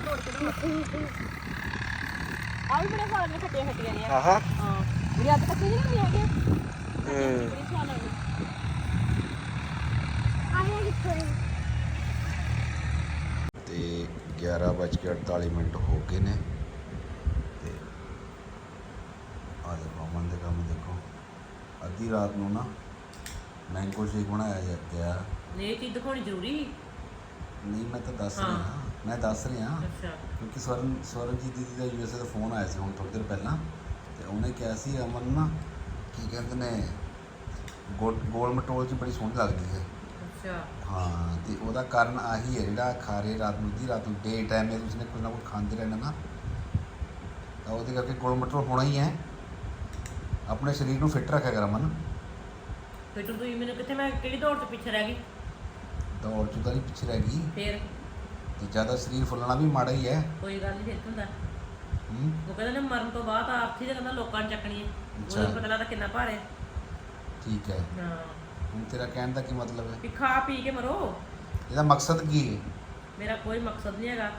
ਤੋੜ ਕੇ ਦਿਖਾ ਆ ਵੀ ਬੜੇ ਸਵਾਦ ਨੇ ਖੱਟੀਆਂ ਖੱਟੀਆਂ ਨੇ। ਆਹਾ। ਹਾਂ। ਮੇਰੀ ਅੱਜ ਤੱਕ ਨਹੀਂ ਨਹੀਂ ਹੈਗੇ? ਹੂੰ। ਬੜੀ ਸਵਾਦ ਲੱਗਦੀ। ਤੇ 11:48 ਮਿੰਟ ਹੋ ਗਏ ਨੇ। ਤੇ ਆ ਦੇਖੋ ਦੇ ਕੰਮ ਦੇਖੋ। ਅੱਧੀ ਰਾਤ ਨੂੰ ਨਾ ਮੈਂਗੋ ਸ਼ੇਕ ਬਣਾਇਆ ਗਿਆ। ਇਹ ਚੀਜ਼ ਦਿਖਾਉਣੀ ਜ਼ਰੂਰੀ। ਨਹੀਂ ਮੈਂ ਤਾਂ ਦੱਸ ਹਾਂ। ਰਿਹਾ। ਮੈਂ ਦੱਸ ਰਿਹਾ ਅੱਛਾ। ਕਿਉਂਕਿ ਸਵਰਨ ਸਵਰਨਜੀਤ ਦੀਦੀ ਦਾ ਯੂਐਸਏ ਦਾ ਫੋਨ ਆਇਆ ਸੀ ਹੁਣ ਥੋੜੀ ਦੇਰ ਪਹਿਲਾਂ ਤੇ ਉਹਨੇ ਕਿਹਾ ਸੀ ਅਮਨ ਨਾ ਕੀ ਕਹਿੰਦੇ ਨੇ ਗੋਲ ਗੋਲ ਮਟੋਲ ਚ ਬੜੀ ਸੋਹਣੀ ਲੱਗਦੀ ਹੈ। ਅੱਛਾ। ਹਾਂ ਤੇ ਉਹਦਾ ਕਾਰਨ ਆਹੀ ਹੈ ਜਿਹੜਾ ਖਾਰੇ ਰਾਤ ਨੂੰ ਦੀ ਰਾਤ ਨੂੰ ਡੇ ਟਾਈਮ ਹੈ ਤੁਸੀਂ ਨੇ ਕੁਝ ਨਾ ਕੁਝ ਖਾਂਦੇ ਰਹਿਣਾ ਨਾ। ਤਾਂ ਉਹਦੇ ਕਰਕੇ ਗੋਲ ਮਟੋਲ ਹੋਣਾ ਹੀ ਹੈ। ਆਪਣੇ ਸਰੀਰ ਨੂੰ ਫਿੱਟ ਰੱਖਿਆ ਕਰ ਅਮਨ। ਫਿਰ ਤੂੰ ਮੈਨੂੰ ਕਿੱਥੇ ਮੈਂ ਕਿਹੜੀ ਦੌੜ ਤੋਂ ਪਿੱਛੇ ਰਹਿ ਗਈ? ਦੌੜ ਚ ਤਾਂ ਨਹੀਂ ਪਿੱਛੇ ਰਹਿ ਗਈ। ਫੇਰ? ਤੇ ਜ਼ਿਆਦਾ ਸਰੀਰ ਫੁੱਲਣਾ ਵੀ ਮਾੜਾ ਹੀ ਹੈ। ਕੋਈ ਗੱਲ ਨਹੀਂ ਫਿਰ ਹੁੰਦਾ। ਹੂੰ? ਉਹ ਕਹਿੰਦੇ ਨੇ ਮਰਨ ਤੋਂ ਬਾਅਦ ਆਰਥੀ ਦੇ ਕਹਿੰਦਾ ਲੋਕਾਂ ਨੂੰ ਚੱਕਣੀ ਹੈ। ਅੱਛਾ। ਉਹਨੂੰ ਪਤਾ ਲੱਗਦਾ ਕਿੰਨਾ ਭਾਰੇ ਠੀਕ ਹੈ। ਹਾਂ। ਹੁਣ ਤੇਰਾ ਕਹਿਣ ਦਾ ਕੀ ਮਤਲਬ ਹੈ? ਵੀ ਖਾ ਪੀ ਕੇ ਮਰੋ। ਇਹਦਾ ਮਕਸਦ ਕੀ ਹੈ? ਮੇਰਾ ਕੋਈ ਮਕਸਦ ਨਹੀਂ ਹੈਗਾ।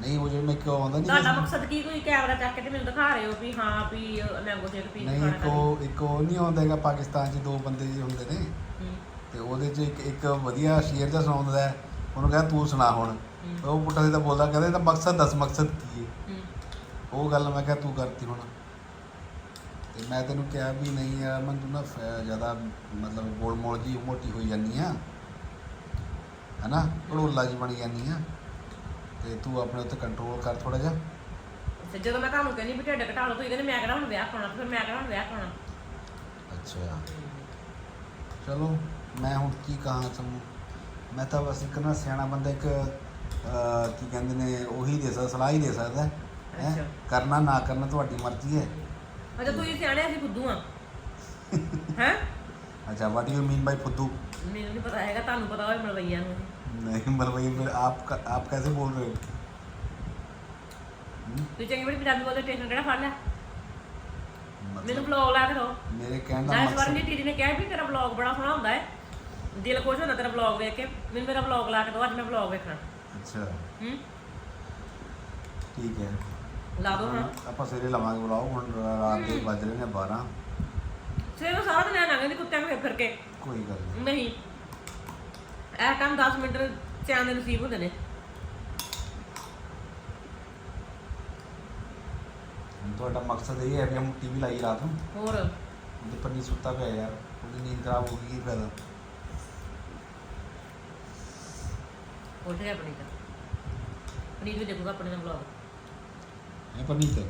ਨਹੀਂ ਉਹ ਜਿਹੜਾ ਮੈਂ ਕਿਉਂ ਆਉਂਦਾ ਤੁਹਾਡਾ ਨਹੀਂ ਮਕਸਦ ਕੀ? ਕੋਈ ਕੈਮਰਾ ਚੱਕ ਕੇ ਤੇ ਮੈਨੂੰ ਦਿਖਾ ਰਹੇ ਹੋ ਵੀ ਹਾਂ ਵੀ ਮੈਂਗੋ ਸ਼ੇਕ ਪੀ ਕੇ ਨਹੀਂ ਖਾਣਾ ਇੱਕ ਉਹ ਇੱਕ ਉਹ ਨਹੀਂ ਆਉਂਦਾ ਹੈਗਾ ਪਾਕਿਸਤਾਨ 'ਚ ਦੋ ਬੰਦੇ ਜੀ ਹੁੰਦੇ ਨੇ। ਹੂੰ, ਤੇ ਉਹਦੇ 'ਚ ਇੱਕ ਇੱਕ ਵਧੀਆ ਸ਼ੇਰ ਜਿਹਾ ਸੁਣਾਉਂਦਾ ਹੈ। ਉਹਨੂੰ ਕਹਿੰਦਾ ਤੂੰ ਸੁਣਾ ਹੁਣ। ਉਹ ਪੁੱਠਾ ਸਿੱਧਾ ਬੋਲਦਾ ਕਹਿੰਦਾ ਇਹਦਾ ਮਕਸਦ ਦੱਸ ਮਕਸਦ ਕੀ ਹੈ। ਉਹ ਗੱਲ ਮੈਂ ਕਿਹਾ ਤੂੰ ਕਰਤੀ ਹੁਣ। ਤੇ ਮੈਂ ਤੈਨੂੰ ਕਿਹਾ ਵੀ ਨਹੀਂ ਯਾਰ ਮੈਂ ਤੂੰ ਨਾ ਜ਼ਿਆਦਾ ਮਤਲਬ ਗੋਲ ਮੋਲ ਜੀ ਮੋਟੀ ਹੋਈ ਜਾਂਦੀ ਆ। ਹੈਨਾ? ਭੜੋਲਾ ਜੀ ਬਣੀ ਜਾਂਦੀ ਆ। ਤੇ ਤੂੰ ਆਪਣੇ ਉੱਤੇ ਕੰਟਰੋਲ ਕਰ ਥੋੜਾ ਜਿਹਾ। ਤੇ ਜਦੋਂ ਮੈਂ ਤੁਹਾਨੂੰ ਕਹਿੰਦੀ ਵੀ ਢਿੱਡ ਘਟਾ ਲਓ ਤੁਸੀਂ ਕਹਿੰਦੇ ਮੈਂ ਕਿਹੜਾ ਹੁਣ ਵਿਆਹ ਕਰਾਉਣਾ? ਤੇ ਫਿਰ ਮੈਂ ਕਿਹੜਾ ਹੁਣ ਵਿਆਹ ਕਰਾਉਣਾ? ਅੱਛਾ। ਚਲੋ। ਮੈਂ ਹੁਣ ਕੀ ਕਹਾਂ ਤੁਹਾਨੂੰ ਮੈਂ ਤਾਂ ਬਸ ਇੱਕ ਨਾ ਸਿਆਣਾ ਬੰਦਾ ਇੱਕ ਅਹ, ਕੀ ਕਹਿੰਦੇ ਨੇ ਉਹੀ ਦੇ ਸਕਦਾ ਸਲਾਹ ਹੀ ਦੇ ਸਕਦਾ ਹੈ ਅੱਛਾ। ਕਰਨਾ ਨਾ ਕਰਨਾ ਤੁਹਾਡੀ ਮਰਜ਼ੀ ਹੈ ਅੱਛਾ ਤੁਸੀਂ ਸਿਆਣੇ ਅਸੀਂ ਫੁੱਦੂ ਆ ਹੈ अच्छा व्हाट यू मीन बाय फुद्दू ਮੈਨੂੰ ਨਹੀਂ ਪਤਾ ਹੈਗਾ ਤੁਹਾਨੂੰ ਪਤਾ ਹੋਵੇ ਮਲਵਈਆਂ ਨੂੰ नहीं मतलब ये फिर आप आप कैसे बोल रहे हो हम्म? ਤੁਸੀਂ ਚੰਗੀ ਬੜੀ ਪੰਜਾਬੀ ਬੋਲਦੇ ਟੇਸ਼ਨ ਕਿਹੜਾ ਫੜ ਲਿਆ ਮੈਨੂੰ मतलब ਬਲੌਗ ਲਾ ਕੇ ਦਿਓ मेरे कहने का ਨਾ ਇਸ ਵਾਰ मकसद ਨਹੀਂ ਦੀਦੀ ਨੇ ਕਿਹਾ ਵੀ ਤੇਰਾ ਬਲੌਗ ਬੜਾ ਸੋਹਣਾ ਹੁੰਦਾ ਹੈ ਦਿਲ ਖੁਸ਼ ਹੁੰਦਾ ਤੇਰਾ ਵਲੌਗ ਵੇਖ ਕੇ ਮੈਨੂੰ ਮੇਰਾ ਵਲੌਗ ਲਾ ਕੇ ਦੋ ਅੱਜ ਮੈਂ ਵਲੌਗ ਵੇਖਣਾ। ਅੱਛਾ। ਹੂੰ? ਠੀਕ ਹੈ। ਲਾ ਦੋ ਹਾਂ ਆਪਾਂ ਸਵੇਰੇ ਲਵਾਂਗੇ ਬੁਲਾਓ ਹੁਣ ਰਾਤ ਦੇ ਵੱਜ ਰਹੇ ਨੇ 12 ਸਵੇਰ ਨੂੰ ਸਾਰਾ ਦਿਨ ਐ ਲੰਘ ਕੁੱਤਿਆਂ ਨੂੰ ਫਿਰ ਕੇ ਕੋਈ ਗੱਲ ਨਹੀਂ। ਨਹੀਂ। ਇਹ 10 ਮਿੰਟ ਚੈਨ ਦੇ ਨਸੀਬ ਹੁੰਦੇ ਨੇ। ਤੁਹਾਡਾ ਮਕਸਦ ਇਹ ਹੈ ਵੀ ਹਮ ਟੀਵੀ ਲਾਈ ਰਾਤ ਨੂੰ। ਹੋਰ। ਦੀਪਨ ਨਹੀਂ ਸੁੱਤਾ ਪਿਆ ਯਾਰ ਉਹਦੀ ਨੀਂਦ ਖਰਾਬ ਹੋ ਗਈ ਕੀ ਫਾਇਦਾ? ਉੱਠ ਗਿਆ ਪਨੀਤ ਪਨੀਤ ਵੀ ਦੇਖੂਗਾ ਆਪਣੇ ਨਾਲ ਬਲੌਗ ਹੈ ਪਰ ਨਹੀਂ ਤਾਂ।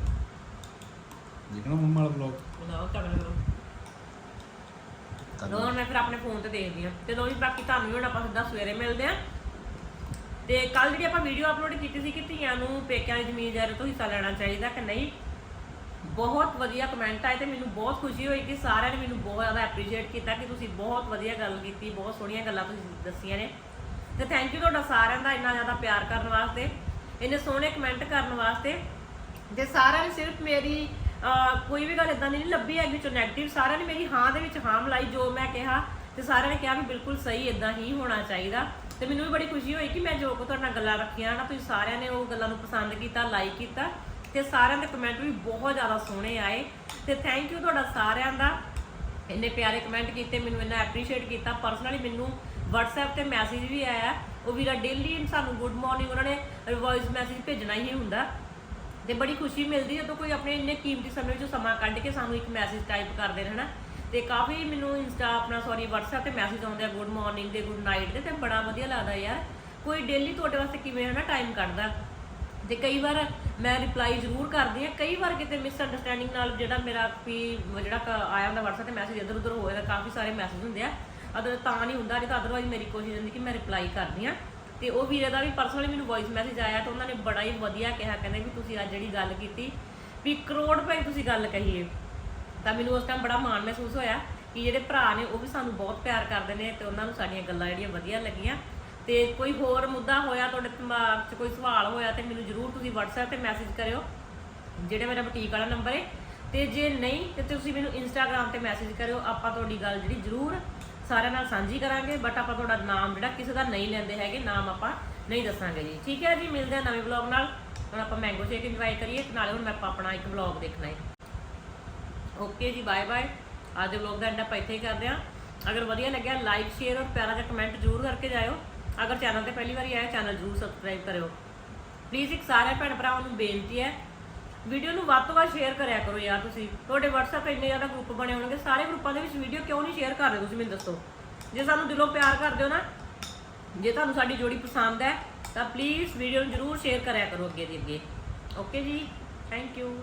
ਦੇਖਣਾ ਮੰਮਾ ਵਾਲਾ ਬਲੌਗ ਬਲੌਗ ਕਰੋ। ਮੈਂ ਫਿਰ ਆਪਣੇ ਫੋਨ ਤੇ ਦੇਖਦੀ ਆ ਤੇ ਦੋਵੇਂ ਬਾਕੀ ਤੁਹਾਨੂੰ ਵੀ ਹੁਣ ਆਪਾਂ ਸਿੱਧਾ ਸਵੇਰੇ ਮਿਲਦੇ ਆ ਤੇ ਕੱਲ ਜਿਹੜੀ ਆਪਾਂ ਵੀਡੀਓ ਅਪਲੋਡ ਕੀਤੀ ਸੀ ਕਿ ਧੀਆਂ ਨੂੰ ਪੇਕਿਆਂ ਦੀ ਜ਼ਮੀਨ ਜਾਇਦਾਦ ਤੋਂ ਹਿੱਸਾ ਲੈਣਾ ਚਾਹੀਦਾ ਕਿ ਨਹੀਂ? ਬਹੁਤ ਵਧੀਆ ਕਮੈਂਟ ਆਏ ਤੇ ਮੈਨੂੰ ਬਹੁਤ ਖੁਸ਼ੀ ਹੋਈ ਕਿ ਸਾਰਿਆਂ ਨੇ ਮੈਨੂੰ ਬਹੁਤ ਜ਼ਿਆਦਾ ਐਪਰੀਸ਼ੀਏਟ ਕੀਤਾ ਕਿ ਤੁਸੀਂ ਬਹੁਤ ਵਧੀਆ ਗੱਲ ਕੀਤੀ ਬਹੁਤ ਸੋਹਣੀਆਂ ਗੱਲਾਂ ਤੁਸੀਂ ਦੱਸੀਆਂ ਨੇ। ਤੇ ਥੈਂਕ ਯੂ ਤੁਹਾਡਾ ਸਾਰਿਆਂ ਦਾ ਇੰਨਾ ਜ਼ਿਆਦਾ ਪਿਆਰ ਕਰਨ ਵਾਸਤੇ, ਇੰਨੇ ਸੋਹਣੇ ਕਮੈਂਟ ਕਰਨ ਵਾਸਤੇ। ਤੇ ਸਾਰਿਆਂ ਨੇ ਸਿਰਫ ਮੇਰੀ ਕੋਈ ਵੀ ਗੱਲ ਇਦਾਂ ਦੀ ਨਹੀਂ ਲੱਭੀ ਹੈਗੀ ਵਿੱਚੋਂ 네ਗੇਟਿਵ ਸਾਰਿਆਂ ਨੇ ਮੇਰੀ ਹਾਂ ਦੇ ਵਿੱਚ ਹਾਂ ਮਲਾਈ ਜੋ ਮੈਂ ਕਿਹਾ, ਤੇ ਸਾਰਿਆਂ ਨੇ ਕਿਹਾ ਵੀ ਬਿਲਕੁਲ ਸਹੀ ਇਦਾਂ ਹੀ ਹੋਣਾ ਚਾਹੀਦਾ। ਤੇ ਮੈਨੂੰ ਵੀ ਬੜੀ ਖੁਸ਼ੀ ਹੋਈ ਕਿ ਮੈਂ ਜੋ ਕੋ ਤੁਹਾਡੇ ਨਾਲ ਗੱਲਾਂ ਰੱਖੀਆਂ ਨਾ, ਤੁਸੀਂ ਸਾਰਿਆਂ ਨੇ ਉਹ ਗੱਲਾਂ ਨੂੰ ਪਸੰਦ ਕੀਤਾ ਲਾਈਕ ਕੀਤਾ, ਤੇ ਸਾਰਿਆਂ ਦੇ ਕਮੈਂਟ ਵੀ ਬਹੁਤ ਜ਼ਿਆਦਾ ਸੋਹਣੇ ਆਏ। ਤੇ ਥੈਂਕ ਯੂ ਤੁਹਾਡਾ ਸਾਰਿਆਂ ਦਾ। ਇੰਨੇ ਪਿਆਰੇ ਕਮੈਂਟ ਕੀਤੇ, ਮੈਨੂੰ ਇੰਨਾ ਐਪਰੀਸ਼ੀਏਟ ਕੀਤਾ ਪਰਸਨਲੀ ਮੈਨੂੰ WhatsApp ਤੇ ਮੈਸੇਜ ਵੀ ਆਇਆ। ਉਹ ਵੀਰਾ ਡੇਲੀ ਸਾਨੂੰ ਗੁੱਡ ਮਾਰਨਿੰਗ ਉਹਨਾਂ ਨੇ ਵੌਇਸ ਮੈਸੇਜ ਭੇਜਣਾ ਹੀ ਹੁੰਦਾ। ਤੇ ਬੜੀ ਖੁਸ਼ੀ ਮਿਲਦੀ ਜਦੋਂ ਕੋਈ ਆਪਣੇ ਇੰਨੇ ਕੀਮਤੀ ਸਮੇਂ ਵਿੱਚੋਂ ਸਮਾਂ ਕੱਢ ਕੇ ਸਾਨੂੰ ਇੱਕ ਮੈਸੇਜ ਟਾਈਪ ਕਰਦੇ ਨੇ ਹਨਾ? ਤੇ ਕਾਫੀ ਮੈਨੂੰ ਇੰਸਟਾ ਆਪਣਾ ਸੌਰੀ WhatsApp ਤੇ ਮੈਸੇਜ ਆਉਂਦੇ ਆ ਗੁੱਡ ਮਾਰਨਿੰਗ ਦੇ ਗੁੱਡ ਨਾਈਟ ਦੇ ਤੇ ਬੜਾ ਵਧੀਆ ਲੱਗਦਾ ਯਾਰ। ਕੋਈ ਡੇਲੀ ਤੁਹਾਡੇ ਵਾਸਤੇ ਕਿਵੇਂ, ਹਨਾ ਟਾਈਮ ਕੱਢਦਾ। ਤੇ ਕਈ ਵਾਰ ਮੈਂ ਰਿਪਲਾਈ ਜ਼ਰੂਰ ਕਰਦੀ ਆ ਕਈ ਵਾਰ ਕਿਤੇ ਮਿਸ ਅੰਡਰਸਟੈਂਡਿੰਗ ਨਾਲ ਜਿਹੜਾ ਮੇਰਾ ਵੀ, ਜਿਹੜਾ ਕ- ਆਇਆ ਹੁੰਦਾ WhatsApp ਤੇ ਮੈਸੇਜ ਇੱਧਰ ਉੱਧਰ ਹੋਏਗਾ ਕਾਫੀ ਸਾਰੇ ਮੈਸੇਜ ਹੁੰਦੇ ਆ। ਅਦਰ ਤਾਂ ਨਹੀਂ ਹੁੰਦਾ, ਨਹੀਂ ਤਾਂ ਅਦਰਵਾਈਜ਼ ਮੇਰੀ ਕੋਸ਼ਿਸ਼ ਹੁੰਦੀ ਕਿ ਮੈਂ ਰਿਪਲਾਈ ਕਰਦੀ ਆ ਤੇ ਉਹ ਵੀਰੇ ਦਾ ਵੀ ਪਰਸਨਲੀ ਮੈਨੂੰ ਵੌਇਸ ਮੈਸੇਜ ਆਇਆ ਤੇ ਉਹਨਾਂ ਨੇ ਬੜਾ ਹੀ ਵਧੀਆ ਕਿਹਾ, ਕਹਿੰਦੇ ਵੀ ਤੁਸੀਂ ਅੱਜ ਜਿਹੜੀ ਗੱਲ ਕੀਤੀ ਵੀ ਕਰੋੜ ਰੁਪਏ ਦੀ ਤੁਸੀਂ ਗੱਲ ਕਹੀਏ ਤਾਂ ਮੈਨੂੰ ਉਸ ਟਾਈਮ ਬੜਾ ਮਾਣ ਮਹਿਸੂਸ ਹੋਇਆ ਕਿ ਜਿਹੜੇ ਭਰਾ ਨੇ ਉਹ ਵੀ ਸਾਨੂੰ ਬਹੁਤ ਪਿਆਰ ਕਰਦੇ ਨੇ ਤੇ ਉਹਨਾਂ ਨੂੰ ਸਾਡੀਆਂ ਗੱਲਾਂ ਜਿਹੜੀਆਂ ਵਧੀਆ ਲੱਗੀਆਂ। ਤੇ ਕੋਈ ਹੋਰ ਮੁੱਦਾ ਹੋਇਆ, ਤੁਹਾਡੇ ਦਿਮਾਗ 'ਚ ਕੋਈ ਸਵਾਲ ਹੋਇਆ ਤੇ ਮੈਨੂੰ ਜਰੂਰ ਤੁਸੀਂ WhatsApp ਤੇ ਮੈਸੇਜ ਕਰਿਓ, ਜਿਹੜਾ ਮੇਰਾ ਬੁਟੀਕ ਵਾਲਾ ਨੰਬਰ ਹੈ ਤੇ ਜੇ ਨਹੀਂ, ਤੇ ਤੁਸੀਂ ਮੈਨੂੰ Instagram ਤੇ ਮੈਸੇਜ ਕਰਿਓ, ਆਪਾਂ ਤੁਹਾਡੀ ਗੱਲ ਜਿਹੜੀ ਜਰੂਰ ਸਾਰਿਆਂ ਨਾਲ ਸਾਂਝੀ ਕਰਾਂਗੇ ਬਟ ਆਪਾਂ ਤੁਹਾਡਾ ਨਾਮ ਜਿਹੜਾ ਕਿਸੇ ਦਾ ਨਹੀਂ ਲੈਂਦੇ ਹੈਗੇ, ਨਾਮ ਆਪਾਂ ਨਹੀਂ ਦੱਸਾਂਗੇ ਜੀ। ਠੀਕ ਹੈ ਜੀ, ਮਿਲਦੇ ਹਾਂ ਨਵੇਂ ਵਲੌਗ ਨਾਲ। ਹੁਣ ਆਪਾਂ ਮੈਂਗੋ ਸ਼ੇਕ ਇੰਜੋਏ ਕਰੀਏ, ਤੇ ਨਾਲੇ ਹੁਣ ਮੈਂ ਆਪਾਂ ਆਪਣਾ ਇੱਕ ਵਲੌਗ ਦੇਖਣਾ ਹੈ। ਓਕੇ ਜੀ ਬਾਏ ਬਾਏ ਅੱਜ ਦੇ ਵਲੌਗ ਦਾ ਐਂਡ ਆਪਾਂ ਇੱਥੇ ਹੀ ਕਰਦੇ ਹਾਂ। ਅਗਰ ਵਧੀਆ ਲੱਗਿਆ ਲਾਈਕ ਸ਼ੇਅਰ ਔਰ ਪਿਆਰਾ ਜਿਹਾ ਕਮੈਂਟ ਜ਼ਰੂਰ ਕਰਕੇ ਜਾਇਓ। ਅਗਰ ਚੈਨਲ ਤੇ ਪਹਿਲੀ ਵਾਰੀ ਆਇਆ ਚੈਨਲ ਜ਼ਰੂਰ ਸਬਸਕ੍ਰਾਈਬ ਕਰਿਓ। ਪਲੀਜ਼ ਇੱਕ ਸਾਰੇ ਭੈਣ ਭਰਾਵਾਂ ਨੂੰ ਬੇਨਤੀ ਹੈ ਵੀਡੀਓ ਨੂੰ ਵੱਧ ਤੋਂ ਵੱਧ ਸ਼ੇਅਰ ਕਰਿਆ ਕਰੋ ਯਾਰ ਤੁਸੀਂ। ਤੁਹਾਡੇ WhatsApp ਤੇ ਇੰਨੇ ਜ਼ਿਆਦਾ ਗਰੁੱਪ ਬਣੇ ਹੋਣਗੇ, ਸਾਰੇ ਗਰੁੱਪਾਂ ਦੇ ਵਿੱਚ ਵੀਡੀਓ ਕਿਉਂ ਨਹੀਂ ਸ਼ੇਅਰ ਕਰ ਰਹੇ ਤੁਸੀਂ ਮੈਨੂੰ ਦੱਸੋ? ਜੇ ਸਾਨੂੰ ਦਿਲੋਂ ਪਿਆਰ ਕਰਦੇ ਹੋ ਨਾ, ਜੇ ਤੁਹਾਨੂੰ ਸਾਡੀ ਜੋੜੀ ਪਸੰਦ ਹੈ, ਤਾਂ ਪਲੀਜ਼ ਵੀਡੀਓ ਨੂੰ ਜ਼ਰੂਰ ਸ਼ੇਅਰ ਕਰਿਆ ਕਰੋ ਅੱਗੇ ਦੀ ਅੱਗੇ। ਓਕੇ ਜੀ? Thank you